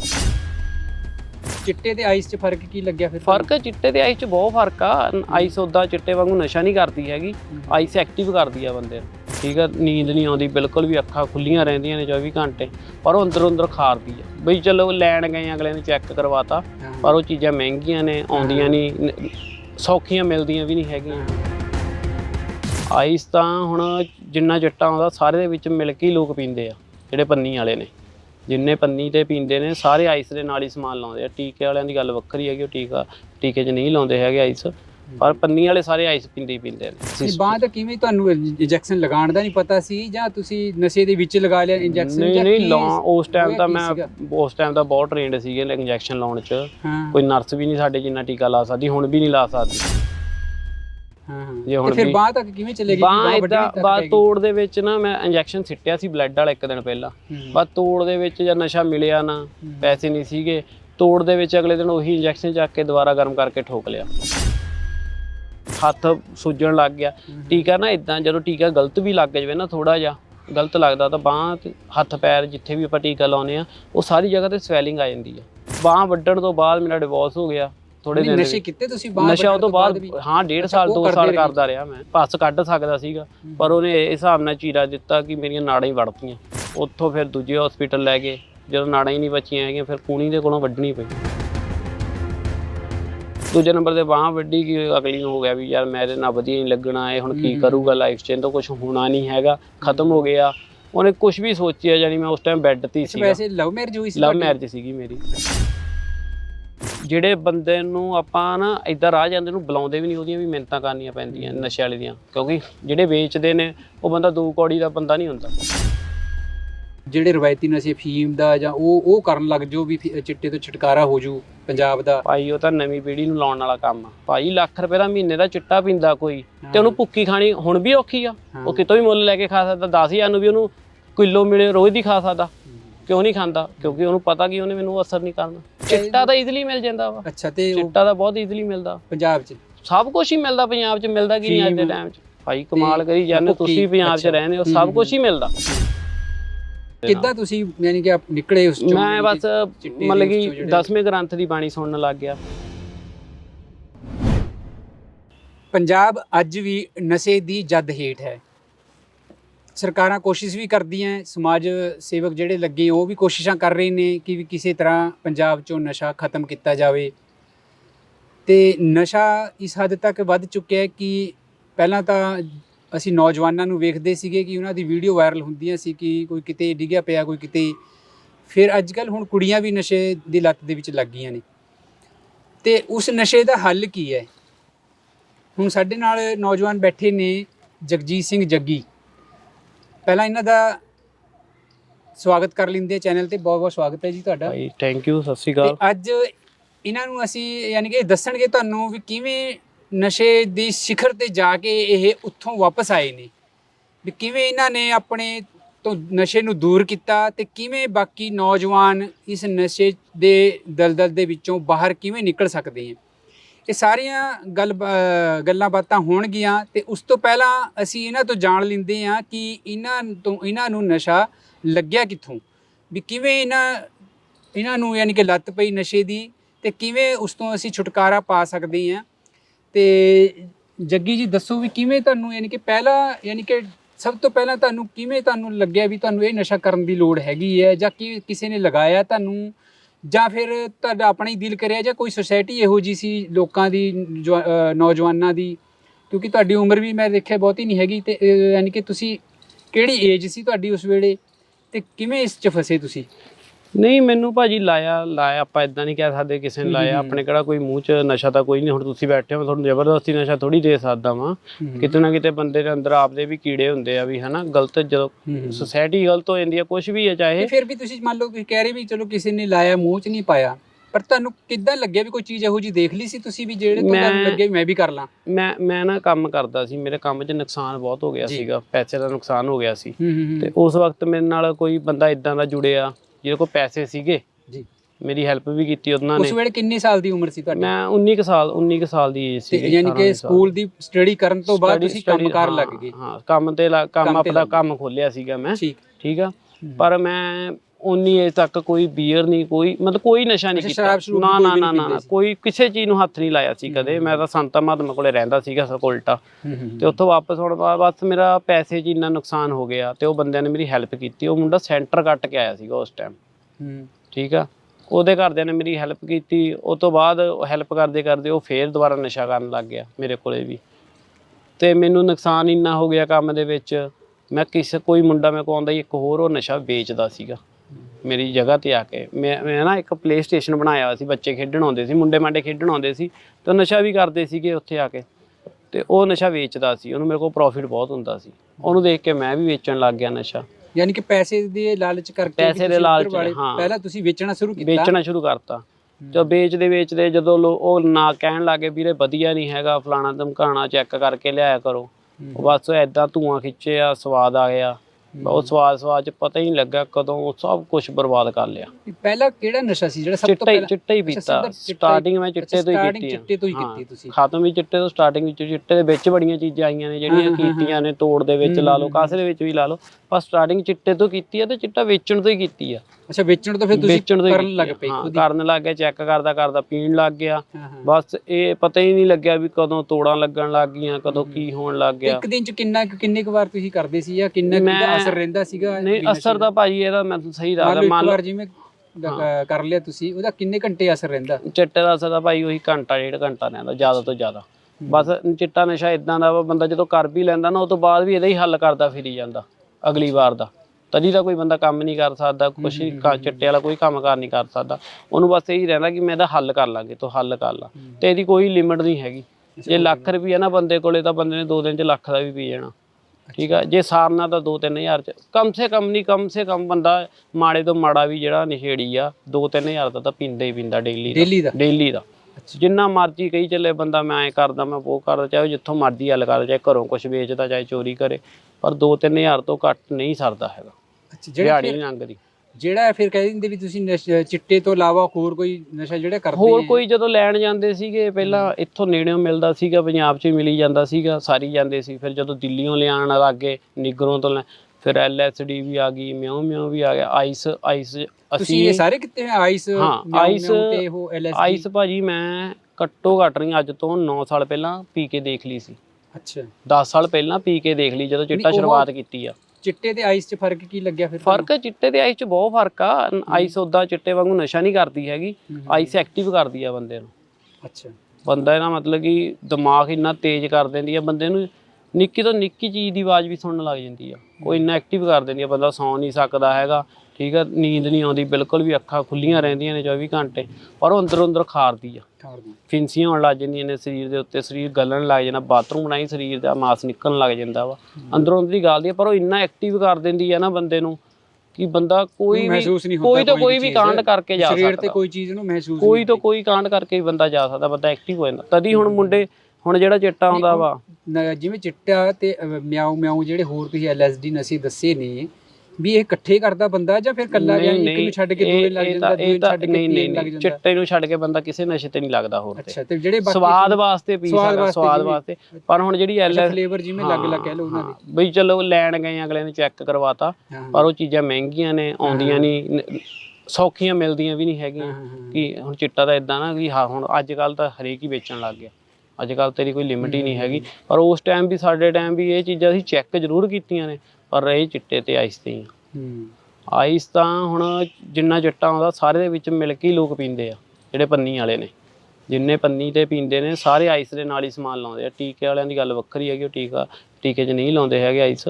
ਚਿੱਟੇ ਤੇ ਆਈਸ 'ਚ ਫ਼ਰਕ ਕੀ ਲੱਗਿਆ ਫਿਰ ਫ਼ਰਕ ਚਿੱਟੇ ਤੇ ਆਈਸ 'ਚ ਬਹੁਤ ਫ਼ਰਕ ਆ। ਆਈਸ ਉਦਾਂ ਚਿੱਟੇ ਵਾਂਗੂ ਨਸ਼ਾ ਨਹੀਂ ਕਰਦੀ ਹੈਗੀ। ਆਈਸ ਐਕਟਿਵ ਕਰਦੀ ਆ ਬੰਦੇ ਨੂੰ। ਠੀਕ ਆ ਨੀਂਦ ਨਹੀਂ ਆਉਂਦੀ ਬਿਲਕੁਲ ਵੀ ਅੱਖਾਂ ਖੁੱਲੀਆਂ ਰਹਿੰਦੀਆਂ ਨੇ 24 ਘੰਟੇ ਪਰ ਉਹ ਅੰਦਰੋਂ ਅੰਦਰ ਖਾਰਦੀ ਆ। ਬਈ ਚਲੋ ਲੈਣ ਗਏ ਅਗਲੇ ਨੇ ਚੈੱਕ ਕਰਵਾਤਾ ਹਾਂ। ਪਰ ਉਹ ਚੀਜ਼ਾਂ ਮਹਿੰਗੀਆਂ ਨੇ ਆਉਂਦੀਆਂ ਨਹੀਂ ਸੌਖੀਆਂ ਮਿਲਦੀਆਂ ਵੀ ਨਹੀਂ ਹੈਗੀਆਂ। ਆਈਸ ਤਾਂ ਹੁਣ ਜਿੰਨਾ ਚਿੱਟਾ ਆਉਂਦਾ ਸਾਰੇ ਦੇ ਵਿੱਚ ਮਿਲ ਕੇ ਹੀ ਲੋਕ ਪੀਂਦੇ ਆ ਜਿਹੜੇ ਪੰਨੀ ਵਾਲੇ ਨੇ। ਜਿੰਨੇ ਪੰਨੀ ਤੇ ਪੀਂਦੇ ਨੇ ਸਾਰੇ ਆਈਸ ਦੇ ਨਾਲ ਹੀ ਸਮਾਨ ਲਾਉਂਦੇ ਆ। ਟੀਕੇ ਵਾਲਿਆਂ ਦੀ ਗੱਲ ਵੱਖਰੀ ਹੈਗੀ ਉਹ ਟੀਕਾ ਟੀਕੇ 'ਚ ਨਹੀਂ ਲਾਉਂਦੇ ਹੈਗੇ ਆਈਸ। ਪਰ ਪੰਨੀ ਵਾਲੇ ਸਾਰੇ ਆਈਸ ਪੀਂਦੇ ਪੀਂਦੇ ਨੇ ਇਹ ਬਾਂਹ ਦਾ ਕਿਵੇਂ ਤੁਹਾਨੂੰ ਇੰਜੈਕਸ਼ਨ ਲਗਾਉਣ ਦਾ ਨਹੀਂ ਪਤਾ ਸੀ ਜਾਂ ਤੁਸੀਂ ਨਸ਼ੇ ਦੇ ਵਿੱਚ ਲਗਾ ਲਿਆ ਇੰਜੈਕਸ਼ਨ ਨਹੀਂ ਨਹੀਂ ਲਾ ਉਸ ਟਾਈਮ ਤਾਂ ਮੈਂ? ਉਸ ਟਾਈਮ ਤਾਂ ਬਹੁਤ ਟ੍ਰੇਨਡ ਸੀਗੇ ਇੰਜੈਕਸ਼ਨ ਲਾਉਣ 'ਚ ਕੋਈ ਨਰਸ ਵੀ ਨਹੀਂ ਸਾਡੇ ਜਿੰਨਾ ਟੀਕਾ ਲਾ ਸਕਦੀ ਹੁਣ ਵੀ ਨਹੀਂ ਲਾ ਸਕਦੀ ਹਾਂ ਹਾਂ। ਜੇ ਹੁਣ ਫਿਰ ਬਾਂਹ ਤੱਕ ਕਿਵੇਂ ਚਲੇਗੀ ਬਾਹ ਤੱਕ ਬਾਹ? ਤੋੜ ਦੇ ਵਿੱਚ ਨਾ ਮੈਂ ਇੰਜੈਕਸ਼ਨ ਸਿੱਟਿਆ ਸੀ ਬਲੱਡ ਵਾਲਾ ਇੱਕ ਦਿਨ ਪਹਿਲਾਂ ਹੂੰ। ਬਸ ਤੋੜ ਦੇ ਵਿੱਚ ਜਾਂ ਨਸ਼ਾ ਮਿਲਿਆ ਨਾ। ਪੈਸੇ ਨਹੀਂ ਸੀਗੇ ਤੋੜ ਦੇ ਵਿੱਚ ਅਗਲੇ ਦਿਨ ਉਹੀ ਇੰਜੈਕਸ਼ਨ ਚੱਕ ਕੇ ਦੁਬਾਰਾ ਗਰਮ ਕਰਕੇ ਠੋਕ ਲਿਆ ਹੱਥ ਸੁੱਜਣ ਲੱਗ ਗਿਆ। ਟੀਕਾ ਨਾ ਇਦਾਂ ਜਦੋਂ ਟੀਕਾ ਗਲਤ ਵੀ ਲੱਗ ਜਾਵੇ ਨਾ ਥੋੜਾ ਜਿਹਾ ਗਲਤ ਲੱਗਦਾ ਤਾਂ ਬਾਹ ਹੱਥ ਪੈਰ ਜਿੱਥੇ ਵੀ ਆਪਾਂ ਟੀਕਾ ਲਾਉਨੇ ਆ ਉਹ ਸਾਰੀ ਜਗ੍ਹਾ ਤੇ ਸਵੈਲਿੰਗ ਆ ਜਾਂਦੀ ਆ। ਬਾਹ ਵੱਢਣ ਤੋਂ ਬਾਅਦ ਮੇਰਾ ਡਿਵੋਰਸ ਹੋ ਗਿਆ ਥੋੜੇ ਦਿਨ ਦੇ ਨਸ਼ੇ। ਕੀਤੇ ਤੁਸੀਂ? ਬਾਂਹ ਨਸ਼ਾ ਉਹ ਤੋਂ ਬਾਅਦ? ਹਾਂ ਡੇਢ ਸਾਲ ਉਹ 2 ਕਰਦੇ ਸਾਲ। ਕਰਦਾ ਰਿਹਾ ਮੈਂ। ਪੱਸ ਕੱਢ ਸਕਦਾ ਸੀਗਾ ਪਰ ਉਹਨੇ ਇਸ ਹਿਸਾਬ ਨਾਲ ਚੀਰਾ ਦਿੱਤਾ ਕਿ ਮੇਰੀਆਂ ਨਾੜਾਂ ਹੀ ਵੜਤੀਆਂ। ਉੱਥੋਂ ਫਿਰ ਦੂਜੇ ਹਸਪੀਟਲ ਲੈ ਗਏ। ਜਦੋਂ ਨਾੜਾਂ ਹੀ ਨਹੀਂ ਬਚੀਆਂ ਹੈਗੀਆਂ ਫਿਰ ਕੂਣੀ ਦੇ ਕੋਲੋਂ ਵੱਢਣੀ ਪਈ। ਦੂਜੇ ਨੰਬਰ ਤੇ ਬਾਹ ਵੱਡੀ ਕਿ ਅਗਲੀ ਨੂੰ ਹੋ ਗਿਆ ਵੀ ਯਾਰ ਮੇਰੇ ਨਾਲ ਵਧੀਆ ਨਹੀਂ ਲੱਗਣਾ ਇਹ ਹੁਣ ਕੀ। ਕਰੂਗਾ ਲਾਈਫ 'ਚ ਇਹਦਾ ਕੁਝ ਹੋਣਾ ਨਹੀਂ ਹੈਗਾ ਖਤਮ ਹੋ ਗਿਆ ਉਹਨੇ ਕੁਝ ਵੀ ਸੋਚਿਆ ਜਾਨੀ ਮੈਂ ਉਸ ਟਾਈਮ ਬੈੱਡ ਤੇ ਸੀਗਾ ਵੈਸੇ ਲਵ ਮੈਰਿਜ ਹੋਈ ਸੀ ਲਵ? ਮੈਰਿਜ ਸੀਗੀ ਮੇਰੀ ਜਿਹੜੇ ਬੰਦੇ ਨੂੰ ਆਪਾਂ ਨਾ ਇਦਾਂ ਰਾਹ ਜਾਂਦੇ ਨੂੰ ਬੁਲਾਉਂਦੇ ਵੀ ਨਹੀਂ ਉਹਦੀਆਂ ਵੀ ਮਿਹਨਤਾਂ ਕਰਨੀਆਂ ਪੈਂਦੀਆਂ ਨਸ਼ੇ ਵਾਲੇ ਦੀਆਂ ਕਿਉਂਕਿ ਜਿਹੜੇ ਵੇਚਦੇ ਨੇ ਉਹ ਬੰਦਾ ਦੋ ਕੌੜੀ ਦਾ ਬੰਦਾ ਨਹੀਂ ਹੁੰਦਾ ਜਿਹੜੇ ਰਵਾਇਤੀ ਨਸ਼ੇ ਫੀਮ ਦਾ ਜਾਂ ਉਹ ਉਹ ਕਰਨ ਲੱਗ ਜੋ ਵੀ ਫੀ- ਚਿੱਟੇ ਤੋਂ ਛੁਟਕਾਰਾ ਹੋ ਜੂ ਪੰਜਾਬ ਦਾ। ਭਾਈ ਉਹ ਤਾਂ ਨਵੀਂ ਪੀੜ੍ਹੀ ਨੂੰ ਲਾਉਣ ਵਾਲਾ ਕੰਮ ਆ। ਭਾਈ ਲੱਖ ਰੁਪਏ ਦਾ ਮਹੀਨੇ ਦਾ ਚਿੱਟਾ ਪੀਂਦਾ ਕੋਈ ਤੇ ਉਹਨੂੰ ਭੁੱਕੀ ਖਾਣੀ ਹੁਣ ਵੀ ਔਖੀ ਆ। ਹਾਂ। ਉਹ ਕਿਤੋਂ ਵੀ ਮੁੱਲ ਲੈ ਕੇ ਖਾ ਸਕਦਾ 10000 ਨੂੰ ਵੀ ਉਹਨੂੰ ਕਿਲੋ ਮਿਲੇ ਰੋਜ਼ ਦੀ ਖਾ ਸਕਦਾ। ਕਿਉਂ ਨਹੀਂ ਖਾਂਦਾ? ਕਿਉਂਕਿ ਉਹਨੂੰ ਪਤਾ ਕਿ ਉਹਨੇ ਮੈਨੂੰ ਅਸਰ ਨਹੀਂ ਕਰਨਾ। ਚਿੱਟਾ ਤਾਂ ਈਜ਼ੀਲੀ ਮਿਲ ਜਾਂਦਾ ਵਾ। ਅੱਛਾ ਤੇ ਉਹ ਚਿੱਟਾ ਤਾਂ ਬਹੁਤ ਈਜ਼ੀਲੀ ਮਿਲਦਾ। ਪੰਜਾਬ 'ਚ? ਸਭ ਕੁਝ ਹੀ ਮਿਲਦਾ ਪੰਜਾਬ 'ਚ ਮਿਲਦਾ ਕੀ ਨਹੀਂ ਅੱਜ ਦੇ ਟਾਈਮ 'ਚ। ਭਾਈ ਕਮਾਲ ਕਰੀ ਜਾਂਦੇ ਤੁਸੀਂ ਪੰਜਾਬ 'ਚ। ਰਹਿੰਦੇ ਹੋ ਸਭ ਕੁਝ ਹੀ ਮਿਲਦਾ। ਕਿੱਦਾਂ ਤੁਸੀਂ ਯਾਨੀ ਕਿ ਆਪ ਨਿਕਲੇ ਉਸ ਚੋਂ ਮੈਂ ਬਸ ਮਤਲਬ ਕਿ ਜਿਹੜੇ- 10ਵੇਂ ਗ੍ਰੰਥ ਦੀ ਬਾਣੀ ਸੁਣਨ ਲੱਗ ਗਿਆ। ਪੰਜਾਬ ਅੱਜ ਵੀ ਨਸ਼ੇ ਦੀ ਜਦ ਹੇਠ ਹੈ। ਸਰਕਾਰਾਂ ਕੋਸ਼ਿਸ਼ ਵੀ ਕਰਦੀਆਂ ਸਮਾਜ ਸੇਵਕ ਜਿਹੜੇ ਲੱਗੇ ਉਹ ਵੀ ਕੋਸ਼ਿਸ਼ਾਂ ਕਰ ਰਹੇ ਨੇ ਕਿ ਵੀ ਕਿਸੇ ਤਰ੍ਹਾਂ ਪੰਜਾਬ ਚੋਂ ਨਸ਼ਾ ਖਤਮ ਕੀਤਾ ਜਾਵੇ। ਤੇ ਨਸ਼ਾ ਇਸ ਹੱਦ ਤੱਕ ਵੱਧ ਚੁੱਕਿਆ ਹੈ ਕਿ ਪਹਿਲਾਂ ਤਾਂ ਅਸੀਂ ਨੌਜਵਾਨਾਂ ਨੂੰ ਵੇਖਦੇ ਸੀਗੇ ਕਿ ਉਹਨਾਂ ਦੀ ਵੀਡੀਓ ਵਾਇਰਲ ਹੁੰਦੀਆਂ ਸੀ ਕਿ ਕੋਈ ਕਿਤੇ ਡਿੱਗਿਆ ਪਿਆ ਕੋਈ ਕਿਤੇ। ਫਿਰ ਅੱਜ ਕੱਲ ਹੁਣ ਕੁੜੀਆਂ ਵੀ ਨਸ਼ੇ ਦੀ ਲੱਤ ਦੇ ਵਿੱਚ ਲੱਗ ਗਈਆਂ ਨੇ। ਤੇ ਉਸ ਨਸ਼ੇ ਦਾ ਹੱਲ ਕੀ ਹੈ? ਹੁਣ ਸਾਡੇ ਨਾਲ ਨੌਜਵਾਨ ਬੈਠੇ ਨੇ ਜਗਜੀਤ ਸਿੰਘ ਜੱਗੀ। ਪਹਿਲਾਂ ਇਹਨਾਂ ਦਾ ਸਵਾਗਤ ਕਰ ਲੈਂਦੇ ਚੈਨਲ ਤੇ। ਬਹੁਤ ਬਹੁਤ ਸਵਾਗਤ ਹੈ ਜੀ ਤੁਹਾਡਾ। ਭਾਈ ਥੈਂਕ ਯੂ ਸਤਿ ਸ਼੍ਰੀ ਤੇ ਅਕਾਲ ਅੱਜ ਇਹਨਾਂ ਨੂੰ ਅਸੀਂ ਯਾਨੀ ਕਿ ਦੱਸਣਗੇ ਤੁਹਾਨੂੰ ਵੀ ਕਿਵੇਂ ਨਸ਼ੇ ਦੀ ਸਿਖਰ ਤੇ ਜਾ ਕੇ ਇਹ ਉੱਥੋਂ ਵਾਪਸ ਆਏ ਨੇ। ਵੀ ਕਿਵੇਂ ਇਹਨਾਂ ਨੇ ਆਪਣੇ ਤੋਂ ਨਸ਼ੇ ਨੂੰ ਦੂਰ ਕੀਤਾ ਤੇ ਕਿਵੇਂ ਬਾਕੀ ਨੌਜਵਾਨ ਇਸ ਨਸ਼ੇ ਦੇ ਦਲਦਲ ਦੇ ਵਿੱਚੋਂ ਬਾਹਰ ਕਿਵੇਂ ਨਿਕਲ ਸਕਦੇ ਆ ਇਹ ਸਾਰੀਆਂ ਗੱਲ ਅਹ ਗੱਲਾਂ ਬਾਤਾਂ ਹੋਣਗੀਆਂ ਤੇ ਉਸ ਤੋਂ ਪਹਿਲਾਂ ਅਸੀਂ ਇਹਨਾਂ ਤੋਂ ਜਾਣ ਲੈਂਦੇ ਹਾਂ ਕਿ ਇਹਨਾਂ ਤੋਂ ਇਹਨਾਂ ਨੂੰ ਨਸ਼ਾ ਲੱਗਿਆ ਕਿੱਥੋਂ। ਵੀ ਕਿਵੇਂ ਇਹਨਾਂ ਇਹਨਾਂ ਨੂੰ ਯਾਨੀ ਕਿ ਲੱਤ ਪਈ ਨਸ਼ੇ ਦੀ ਤੇ ਕਿਵੇਂ ਉਸ ਤੋਂ ਅਸੀਂ ਛੁਟਕਾਰਾ ਪਾ ਸਕਦੇ ਹਾਂ। ਤੇ ਜੱਗੀ ਜੀ ਦੱਸੋ ਵੀ ਕਿਵੇਂ ਤੁਹਾਨੂੰ, ਯਾਨੀ ਕਿ ਪਹਿਲਾਂ, ਯਾਨੀ ਕਿ ਸਭ ਤੋਂ ਪਹਿਲਾਂ ਤੁਹਾਨੂੰ ਕਿਵੇਂ ਤੁਹਾਨੂੰ ਲੱਗਿਆ ਵੀ ਤੁਹਾਨੂੰ ਇਹ ਨਸ਼ਾ ਕਰਨ ਦੀ ਲੋੜ ਹੈਗੀ ਹੈ, ਜਾਂ ਕਿ ਕਿਸੇ ਨੇ ਲਗਾਇਆ ਤੁਹਾਨੂੰ? ਜਾਂ ਫਿਰ ਤੁਹਾਡਾ ਆਪਣਾ ਹੀ ਦਿਲ ਕਰਿਆ, ਜਾਂ ਕੋਈ ਸੁਸਾਇਟੀ ਇਹੋ ਜੀ ਸੀ ਲੋਕਾਂ ਦੀ, ਜਵਾ- ਨੌਜਵਾਨਾਂ ਦੀ? ਕਿਉਂਕਿ ਤੁਹਾਡੀ ਉਮਰ ਵੀ ਮੈਂ ਦੇਖਿਆ ਬਹੁਤੀ ਨਹੀਂ ਹੈਗੀ ਤੇ ਯਾਨੀ ਕਿ ਤੁਸੀਂ ਕਿਹੜੀ ਏਜ ਸੀ ਤੁਹਾਡੀ ਉਸ ਵੇਲੇ? ਤੇ ਕਿਵੇਂ ਇਸ 'ਚ ਫਸੇ ਤੁਸੀਂ? ਨਹੀਂ ਮੈਨੂੰ ਭਾਜੀ ਲਾਇਆ ਲਾਇਆ ਆਪਾਂ ਇਦਾਂ ਨਹੀਂ ਕਹਿ ਸਕਦੇ ਕਿਸੇ ਨੇ ਲਾਇਆ। ਆਪਣੇ ਕਿਹੜਾ ਕੋਈ ਮੂੰਹ 'ਚ ਨਸ਼ਾ ਤਾਂ ਕੋਈ ਨਹੀਂ ਹੁਣ ਤੁਸੀਂ ਬੈਠੇ ਹੋ ਮੈਂ ਤੁਹਾਨੂੰ ਜ਼ਬਰਦਸਤੀ ਨਸ਼ਾ ਥੋੜੀ ਦੇ ਸਕਦਾ ਵਾਂ। ਕਿਤੇ ਨਾ ਕਿਤੇ ਬੰਦੇ ਦੇ ਅੰਦਰ ਆਪਦੇ ਵੀ ਕੀੜੇ ਹੁੰਦੇ ਆ ਵੀ ਹਨਾ ਗਲਤ ਜਦੋਂ। ਸੋਸਾਇਟੀ ਗਲਤ ਹੋ ਜਾਂਦੀ ਆ ਕੁਝ ਵੀ ਹੈ ਚਾਹੇ। ਫਿਰ ਵੀ ਤੁਸੀਂ ਮੰਨ ਲਓ ਕਿ ਕਹਿ ਰਹੇ ਵੀ ਚਲੋ ਕਿਸੇ ਨੇ ਲਾਇਆ ਮੂੰਹ 'ਚ ਨਹੀਂ ਪਾਇਆ। ਪਰ ਤੁਹਾਨੂੰ ਕਿੱਦਾਂ ਲੱਗਿਆ ਵੀ ਕੋਈ ਚੀਜ਼ ਇਹੋ ਜੀ ਦੇਖ ਲਈ ਸੀ ਤੁਸੀਂ ਵੀ ਜਿਹੜੇ ਤੁਹਾਨੂੰ ਵੀ ਮੈਂ ਵੀ ਕਰ ਲਾਂ? ਮੈਂ ਮੈਂ ਨਾ ਕੰਮ ਕਰਦਾ ਸੀ ਮੇਰੇ ਕੰਮ 'ਚ ਨੁਕਸਾਨ ਬਹੁਤ ਹੋ ਗਿਆ। ਸੀਗਾ ਪੈਸੇ ਦਾ ਨੁਕਸਾਨ ਹੋ ਗਿਆ ਸੀ। ਤੇ ਉਸ ਵਕਤ ਮੇਰੇ ਨਾਲ ਕੋਈ ਬੰਦਾ ਇਦਾਂ ਦਾ ਜੁੜਿਆ ਜਿਹਦੇ ਕੋਲ ਪੈਸੇ ਸੀਗੇ ਜੀ। ਮੇਰੀ ਹੈਲਪ ਵੀ ਕੀਤੀ ਉਹਨਾਂ ਉਸ ਨੇ ਵੇਲੇ ਕਿੰਨੇ ਸਾਲ ਦੀ ਉਮਰ ਸੀ ਤੁਹਾਡੀ? ਮੈਂ 19 ਕੁ ਸਾਲ 19 ਕੁ ਸਾਲ ਦੀ ਏਜ ਸੀ ਯਾਨੀ ਕਿ ਸਕੂਲ ਦੀ ਸਟੱਡੀ ਕਰਨ ਤੋਂ ਬਾਅਦ ਤੁਸੀਂ ਕੰਮ ਕਰ ਲੱਗ ਗਏ। ਹਾਂ ਕੰਮ ਤੇ ਕੰਮ ਆਪਣਾ। ਕੰਮ ਖੋਲਿਆ ਸੀਗਾ ਮੈਂ। ਠੀਕ। ਠੀਕ ਆ। ਪਰ ਮੈਂ 19 ਏਜ ਤੱਕ ਕੋਈ ਬੀਅਰ ਨਹੀਂ ਕੋਈ ਮਤਲਬ ਕੋਈ ਨਸ਼ਾ ਨਹੀਂ ਕੀਤਾ। ਨਾ ਨਾ ਨਾ ਨਾ। ਕੋਈ ਕਿਸੇ ਚੀਜ਼ ਨੂੰ ਹੱਥ ਨਹੀਂ ਲਾਇਆ ਸੀ ਕਦੇ। ਮੈਂ ਤਾਂ ਸੰਤਾ ਮਹਾਤਮਾ ਕੋਲੇ ਰਹਿੰਦਾ ਸੀਗਾ ਸਕੋਲਟਾ ਤੇ। ਉੱਥੋਂ ਵਾਪਸ ਆਉਣ ਬਾਅਦ ਬਸ ਮੇਰਾ ਪੈਸੇ 'ਚ ਇੰਨਾ ਨੁਕਸਾਨ ਹੋ ਗਿਆ ਤੇ ਉਹ ਬੰਦਿਆਂ ਨੇ ਮੇਰੀ ਹੈਲਪ ਕੀਤੀ। ਉਹ ਮੁੰਡਾ ਸੈਂਟਰ ਕੱਟ ਕੇ ਆਇਆ ਸੀਗਾ ਉਸ ਟਾਈਮ ਠੀਕ ਆ? ਉਹਦੇ ਘਰਦਿਆਂ ਨੇ ਮੇਰੀ ਹੈਲਪ ਕੀਤੀ। ਉਹ ਤੋਂ ਬਾਅਦ ਹੈਲਪ ਕਰਦੇ ਕਰਦੇ ਉਹ ਫੇਰ ਦੁਬਾਰਾ ਨਸ਼ਾ ਕਰਨ ਲੱਗ ਗਿਆ ਮੇਰੇ ਕੋਲੇ ਵੀ। ਤੇ ਮੈਨੂੰ ਨੁਕਸਾਨ ਇੰਨਾ ਹੋ ਗਿਆ ਕੰਮ ਦੇ ਵਿੱਚ। ਮੈਂ ਕਿਸੇ ਕੋਈ ਮੁੰਡਾ ਮੇਰੇ ਕੋਲ ਆਉਂਦਾ ਇੱਕ ਹੋਰ ਉਹ ਨਸ਼ਾ ਵੇਚਦਾ ਸੀਗਾ। ਮੇਰੀ ਜਗ੍ਹਾ ਤੇ ਆ ਕੇ। ਮੈਂ ਮੈਂ ਨਾ ਇੱਕ ਪਲੇ ਸਟੇਸ਼ਨ ਬਣਾਇਆ ਹੋਇਆ ਸੀ ਬੱਚੇ ਖੇਡਣ ਆਉਂਦੇ ਸੀ ਮੁੰਡੇ ਮਾਂਡੇ ਖੇਡਣ ਆਉਂਦੇ ਸੀ ਤੇ ਨਸ਼ਾ ਵੀ ਕਰਦੇ ਸੀਗੇ ਉੱਥੇ ਆ ਕੇ। ਤੇ ਉਹ ਨਸ਼ਾ ਵੇਚਦਾ ਸੀ ਉਹਨੂੰ ਮੇਰੇ ਕੋਲ ਪ੍ਰੋਫਿਟ ਬਹੁਤ ਹੁੰਦਾ ਸੀ। ਉਹਨੂੰ ਦੇਖ ਕੇ ਮੈਂ ਵੀ ਵੇਚਣ ਲੱਗ ਗਿਆ ਨਸ਼ਾ। ਯਾਨੀ ਕਿ ਪੈਸੇ ਦੇ ਲਾਲਚ ਕਰਕੇ ਪੈਸੇ ਦੇ ਲਾਲਚ, ਹਾਂ। ਪਹਿਲਾਂ ਤੁਸੀਂ ਵੇਚਣਾ ਸ਼ੁਰੂ ਕੀਤਾ। ਵੇਚਣਾ ਸ਼ੁਰੂ ਕਰਤਾ। ਜਦੋਂ ਵੇਚਦੇ ਵੇਚਦੇ ਜਦੋਂ ਲੋ- ਉਹ ਨਾ ਕਹਿਣ ਲੱਗੇ ਵੀਰੇ ਵਧੀਆ ਨਹੀਂ ਹੈਗਾ ਫਲਾਣਾ ਧਮਕਾਣਾ ਚੈੱਕ ਕਰਕੇ ਲਿਆਇਆ ਕਰੋ। ਬਸ ਐਦਾਂ ਧੂਆਂ ਖਿੱਚਿਆ ਸਵਾਦ ਆ ਗਿਆ। ਉਹ ਸਵਾਦ ਸਵਾਦ ਚ ਪਤਾ ਹੀ ਨਹੀਂ ਲੱਗਾ ਕਦੋਂ ਉਹ ਸਭ ਕੁਝ ਬਰਬਾਦ ਕਰ ਲਿਆ। ਪਹਿਲਾਂ ਕਿਹੜਾ ਨਸ਼ਾ ਸੀ ਜਿਹੜਾ ਸਭ ਤੋਂ ਹੀ ਪਹਿਲਾਂ ਚਿੱਟਾ ਹੀ ਪੀਤਾ। ਹੀ- ਸਟਾਰਟਿੰਗ ਮੈਂ ਚਿੱਟੇ ਤੋਂ ਹੀ ਕੀਤੀ ਆ। ਚਿੱਟੇ ਤੋਂ ਹੀ ਹਾਂ। ਕੀਤੀ ਤੁਸੀਂ। ਖਤਮ ਵੀ ਚਿੱਟੇ ਤੋਂ ਸਟਾਰਟਿੰਗ ਵਿੱਚ ਚਿੱਟੇ ਦੇ ਵਿੱਚ ਬੜੀਆਂ ਚੀਜ਼ਾਂ ਆਈਆਂ ਨੇ ਜਿਹੜੀਆਂ ਹਾਂ, ਹਾਂ, ਹਾਂ, ਕੀਤੀਆਂ ਨੇ ਤੋੜ ਦੇ ਵਿੱਚ ਲਾ ਲਓ ਕਾਸੇ ਦੇ ਵਿੱਚ ਵੀ ਲਾ ਲਓ। ਪਰ ਸਟਾਰਟਿੰਗ ਚਿੱਟੇ ਤੋਂ ਕੀਤੀ ਆ ਤੇ ਚਿੱਟਾ ਵੇਚਣ ਤੋਂ ਹੀ ਕੀਤੀ ਆ। ਅੱਛਾ ਵੇਚਣ ਤੋਂ ਫਿਰ ਤੁਸੀਂ ਵੇਚਣ ਤੋਂ ਹੀ ਕਰਨ ਲੱਗ। ਪਏ ਹਾਂ, ਹੀ। ਕਰਨ ਲੱਗ ਗਿਆ ਚੈੱਕ ਕਰਦਾ ਕਰਦਾ ਪੀਣ ਲੱਗ ਗਿਆ। ਹਾਂ ਹਾਂ। ਬਸ ਇਹ ਪਤਾ ਹੀ ਨਹੀਂ ਲੱਗਿਆ ਵੀ ਕਦੋਂ ਤੋੜਾਂ ਲੱਗਣ ਲੱਗ ਗਈਆਂ ਕਦੋਂ ਕੀ ਹੋਣ ਲੱਗ ਗਿਆ। ਇੱਕ ਦਿਨ ਚ ਕਿੰਨਾ ਕਿੰਨੇ ਕੁ ਵਾਰ ਤੁਸੀਂ ਕਰਦੇ ਸੀ ਜਾਂ ਕਿੰਨਾ ਕੁ ਦਾ ਮੈਂ- ਅਸਰ ਰਹਿੰਦਾ ਸੀਗਾ ਨਹੀਂ ਵੀ ਅਸਰ ਤਾਂ ਭਾਜੀ ਇਹਦਾ ਮੈਂ ਤੁਹਾਨੂੰ ਸਹੀ ਮੰਨ ਲਓ ਇੱਕ ਮੰਨ ਵਾਰ ਜਿਵੇਂ ਦ- ਕਰ ਲਿਆ ਤੁਸੀਂ ਉਹਦਾ ਕਿੰਨੇ ਘੰਟੇ ਅਸਰ ਰਹਿੰਦਾ? ਲਓ ਚਿੱਟੇ ਦਾ ਅਸਰ ਤਾਂ ਭਾਈ ਉਹੀ ਘੰਟਾ ਡੇਢ ਘੰਟਾ ਰਹਿੰਦਾ ਜ਼ਿਆਦਾ ਤੋਂ ਜ਼ਿਆਦਾ। ਬਸ ਚਿੱਟਾ ਨਸ਼ਾ ਇਦਾਂ ਦਾ ਵਾ ਬੰਦਾ ਜਦੋਂ ਕਰ ਵੀ ਲੈਂਦਾ ਨਾ ਉਹ ਤੋਂ ਬਾਅਦ ਵੀ ਇਹਦਾ ਹੀ ਹੱਲ ਕਰਦਾ ਫਿਰੀ ਜਾਂਦਾ ਅਗਲੀ ਵਾਰ ਦਾ। ਤਦੀ ਤਾਂ ਕੋਈ ਬੰਦਾ ਕੰਮ ਨਹੀਂ ਕਰ ਸਕਦਾ ਕੁਛ ਹੀ ਕਾ- ਚਿੱਟੇ ਵਾਲਾ ਕੋਈ ਕੰਮ ਕਾਰ ਨਹੀਂ ਕਰ ਸਕਦਾ। ਉਹਨੂੰ ਬਸ ਇਹੀ ਰਹਿੰਦਾ ਕਿ ਮੈਂ ਇਹਦਾ ਹੱਲ ਕਰ ਲਾਂਗੇ ਤੂੰ ਹੱਲ ਕਰ ਲਾ। ਤੇ ਇਹਦੀ ਕੋਈ ਲਿਮਿਟ ਨਹੀਂ ਹੈਗੀ। ਜੇ ਲੱਖ ਰੁਪਈਆ ਨਾ ਬੰਦੇ ਕੋਲੇ ਤਾਂ ਬੰਦੇ ਨੇ 2 ਦਿਨ ਚ ਲੱਖ ਦਾ ਵੀ ਪੀ ਜਾਣਾ। ਠੀਕ ਆ ਜੇ ਸਾਰਨਾ ਤਾਂ 2-3000 ਚ ਕਮ ਸੇ ਕਮ ਨਹੀਂ ਕਮ ਸੇ ਕਮ ਬੰਦਾ ਮਾੜੇ ਤੋਂ ਮਾੜਾ ਵੀ ਜਿਹੜਾ ਨਸ਼ੇੜੀ ਆ 2-3000 ਦਾ ਤਾਂ ਪੀਂਦਾ ਹੀ ਪੀਂਦਾ ਡੇਲੀ ਡੇਲੀ ਦਾ? ਡੇਲੀ ਦਾ। ਜਿੰਨਾ ਮਰਜ਼ੀ ਕਹੀ ਚੱਲੇ ਬੰਦਾ ਮੈਂ ਐ ਕਰਦਾ ਮੈਂ ਉਹ ਕਰਦਾ ਚਾਹੇ ਜਿੱਥੋਂ ਮਰਜ਼ੀ ਹੱਲ ਕਰ ਚਾਹੇ ਘਰੋਂ ਕੁਝ ਵੇਚਦਾ ਚਾਹੇ ਚੋਰੀ ਕਰੇ ਪਰ 2-3000 ਤੋਂ ਘੱਟ ਨਹੀਂ ਸਰਦਾ ਹੈਗਾ। ਅੱਛਾ ਜਿਹੜਾ ਲੰਘਦੀ। ਜਿਹੜਾ ਫਿਰ ਕਹਿ ਦਿੰਦੇ ਵੀ ਤੁਸੀਂ ਨਸ਼ਾ- ਚਿੱਟੇ ਤੋਂ ਇਲਾਵਾ ਹੋਰ ਕੋਈ ਨਸ਼ਾ ਜਿਹੜਾ ਕਰਦੇ ਹੋਰ ਆ? ਕੋਈ ਜਦੋਂ ਲੈਣ ਜਾਂਦੇ ਸੀਗੇ ਪਹਿਲਾਂ ਇੱਥੋਂ ਨੇੜਿਓਂ ਮਿਲਦਾ ਸੀਗਾ ਪੰਜਾਬ 'ਚ ਹੀ ਮਿਲੀ ਜਾਂਦਾ ਸੀਗਾ ਸਾਰੀ ਜਾਂਦੇ ਸੀ। ਫਿਰ ਜਦੋਂ ਦਿੱਲੀੋਂ ਲਿਆਉਣ ਲੱਗੇ ਨਿਗਰੋਂ ਤੋਂ ਲੈ ਫਿਰ ਐਲਐਸਡੀ ਵੀ ਆ ਗਈ ਮਿਉਂ ਮਿਉਂ ਵੀ ਆ ਗਿਆ ਆਈਸ ਆਈਸ ਤੁਸੀਂ ਅਸੀਂ ਇਹ ਸਾਰੇ ਕਿਤੇ ਆਈਸ ਹਾਂ, ਆਈਸ- ਤੇ ਉਹ ਐਲਐਸਡੀ ਆਈਸ ਭਾਜੀ ਮੈਂ ਘੱਟੋ ਘੱਟ ਰਹੀ ਅੱਜ ਤੋਂ 9 ਸਾਲ ਪਹਿਲਾਂ ਪੀ ਕੇ ਦੇਖ ਲਈ ਸੀ। ਅੱਛਾ। 10 ਸਾਲ ਪਹਿਲਾਂ ਪੀ ਕੇ ਦੇਖ ਲਈ ਜਦੋਂ ਚਿੱਟਾ ਨਹੀਂ, ਉਹ- ਸ਼ੁਰੂਆਤ ਕੀਤੀ ਆ। ਚਿੱਟੇ ਤੇ ਆਈਸ 'ਚ ਫ਼ਰਕ ਕੀ ਲੱਗਿਆ ਫਿਰ ਫ਼ਰਕ ਚਿੱਟੇ ਤੇ ਆਈਸ 'ਚ ਬਹੁਤ ਫ਼ਰਕ ਆ। ਆਈਸ ਉਦਾਂ ਚਿੱਟੇ ਵਾਂਗੂ ਨਸ਼ਾ ਨਹੀਂ ਕਰਦੀ ਹੈਗੀ। ਆਈਸ ਐਕਟਿਵ ਕਰਦੀ ਆ ਬੰਦੇ ਨੂੰ। ਅੱਛਾ। ਬੰਦਾ ਇਹਦਾ ਮਤਲਬ ਕਿ ਦਿਮਾਗ ਇੰਨਾ ਤੇਜ਼ ਕਰ ਦਿੰਦੀ ਆ ਬੰਦੇ ਨੂੰ। ਨਿੱਕੀ ਤੋਂ ਨਿੱਕੀ ਚੀਜ਼ ਦੀ ਆਵਾਜ਼ ਵੀ ਸੁਣਨ ਲੱਗ ਜਾਂਦੀ ਆ। ਉਹ ਇੰਨਾ ਐਕਟਿਵ ਕਰ ਦਿੰਦੀ ਆ ਬੰਦਾ ਸੌਂ ਨਹੀਂ ਸਕਦਾ ਹੈਗਾ ਠੀਕ ਆ ਨੀਂਦ ਨਹੀਂ ਆਉਂਦੀ ਬਿਲਕੁਲ ਵੀ ਅੱਖਾਂ ਖੁੱਲੀਆਂ ਰਹਿੰਦੀਆਂ ਨੇ 24 ਘੰਟੇ ਪਰ ਉਹ ਅੰਦਰੋਂ ਅੰਦਰ ਖਾਰਦੀ ਆ। ਖਾਰਦੀ। ਫਿੰਸੀਆਂ ਹੋਣ ਲੱਗ ਜਾਂਦੀਆਂ ਨੇ ਸਰੀਰ ਦੇ ਉੱਤੇ ਸਰੀਰ ਗਲਣ ਲੱਗ ਜਾਂਦਾ ਬਾਥਰੂਮ ਬਣਾਈ ਸਰੀਰ ਦਾ ਮਾਸ ਨਿਕਲਣ ਲੱਗ ਜਾਂਦਾ ਵਾ। ਅੰਦਰੋਂ ਅੰਦਰੀ ਗਾਲਦੀ ਆ ਪਰ ਉਹ ਇੰਨਾ ਐਕਟਿਵ ਕਰ ਦਿੰਦੀ ਆ ਨਾ ਬੰਦੇ ਨੂੰ ਕਿ ਬੰਦਾ ਕੋਈ ਵੀ ਮਹਿਸੂਸ ਨਹੀਂ ਹੁੰਦਾ ਕੋਈ ਤਾਂ ਕੋਈ ਵੀ। ਕਾਂਡ ਕਰਕੇ ਜਾ ਸਰੀਰ ਤੇ ਸਕਦਾ। ਕੋਈ ਚੀਜ਼ ਨੂੰ ਮਹਿਸੂਸ ਕੋਈ ਤਾਂ ਕੋਈ ਕਾਂਡ ਕਰਕੇ ਬੰਦਾ ਜਾ ਸਕਦਾ ਬੰਦਾ ਐਕਟਿਵ ਹੋ ਜਾਂਦਾ। ਤਦੀ ਹੁਣ ਮੁੰਡੇ ਹੁਣ ਜਿਹੜਾ ਚਿੱਟਾ ਆਉਂਦਾ ਵਾ। ਨ- ਜਿਵੇਂ ਚਿੱਟਾ ਤੇ ਅਹ, ਮਿਆਉ ਮਿਆਉ ਜਿਹੜੇ ਹੋਰ ਤੁਸੀਂ ਐਲਐਸਡੀ ਨਸ਼ੇ ਦੱਸੇ ਨੇ ਵੀ ਇਹ ਇਕੱਠੇ ਕਰਦਾ ਬੰਦਾ ਜਾਂ ਫਿਰ ਕੱਲਾ ਗਿਆ ਇੱਕ ਨੂੰ ਛੱਡ ਕੇ ਦੂਏ ਲੱਗ ਜਾਂਦਾ ਦੂਏ ਨੂੰ ਛੱਡ ਕੇ ਨਹੀਂ ਤੀਏ ਲੱਗ ਜਾਂਦਾ। ਚਿੱਟੇ ਨੂੰ ਛੱਡ ਕੇ ਬੰਦਾ ਕਿਸੇ ਨਸ਼ੇ ਤੇ ਨਹੀਂ ਲੱਗਦਾ ਹੋਰ ਤੇ। ਅੱਛਾ ਤੇ ਜਿਹੜੇ ਬਾਕੀ ਸਵਾਦ ਵਾਸਤੇ ਪੀ ਸਵਾਦ ਸਕਦਾ ਵਾਸਤੇ ਸਵਾਦ ਜਿਵੇਂ- ਵਾਸਤੇ। ਪਰ ਹੁਣ ਜਿਹੜੀ ਐਲ ਫਲੇਵਰ ਜਿਵੇਂ ਲੱਗ ਲੱਗ ਕਹਿ ਲਓ ਉਹਨਾਂ ਦੇ। ਬਈ ਚਲੋ ਲੈਣ ਗਏ ਅਗਲੇ ਨੇ ਚੈੱਕ ਕਰਵਾਤਾ ਹਾਂ ਪਰ ਉਹ ਚੀਜ਼ਾਂ ਮਹਿੰਗੀਆਂ ਨੇ ਆਉਂਦੀਆਂ ਨਹੀਂ ਨ- ਸੌਖੀਆਂ ਮਿਲਦੀਆਂ ਵੀ ਨਹੀਂ ਹਾਂ, ਹੈਗੀਆਂ ਹਾਂ, ਹਾਂ। ਕਿ ਹੁਣ ਚਿੱਟਾ ਤਾਂ ਇਦਾਂ ਨਾ ਕਿ ਹਾਂ ਹੁਣ ਅੱਜ ਕੱਲ ਤਾਂ ਹਰੇਕ ਹੀ ਵੇਚਣ ਲੱਗ ਗਿਆ। ਅੱਜ ਕੱਲ ਤੇਰੀ ਕੋਈ ਲਿਮਿਟ ਹੀ ਨਹੀਂ ਹੈਗੀ। ਪਰ ਉਸ ਟਾਈਮ ਵੀ ਸਾਡੇ ਟਾਈਮ ਵੀ ਇਹ ਚੀਜ਼ਾਂ ਅਸੀਂ ਚੈੱਕ ਜ਼ਰੂਰ ਕੀਤੀਆਂ ਨੇ ਪਰ ਇਹ ਚਿੱਟੇ ਤੇ ਆਈਸ ਤੇ ਹੀ। ਹੂੰ। ਆਈਸ ਤਾਂ ਹੁਣ ਜਿੰਨਾ ਚਿੱਟਾ ਆਉਂਦਾ ਸਾਰੇ ਦੇ ਵਿੱਚ ਮਿਲ ਕੇ ਹੀ ਲੋਕ ਪੀਂਦੇ ਆ ਜਿਹੜੇ ਪੰਨੀ ਵਾਲੇ ਨੇ। ਜਿੰਨੇ ਪੰਨੀ ਤੇ ਪੀਂਦੇ ਨੇ ਸਾਰੇ ਆਈਸ ਦੇ ਨਾਲ ਹੀ ਸਮਾਨ ਲਾਉਂਦੇ ਆ। ਟੀਕੇ ਵਾਲਿਆਂ ਦੀ ਗੱਲ ਵੱਖਰੀ ਹੈਗੀ ਉਹ ਟੀਕਾ ਟੀਕੇ 'ਚ ਨਹੀਂ ਲਾਉਂਦੇ ਹੈਗੇ ਆਈਸ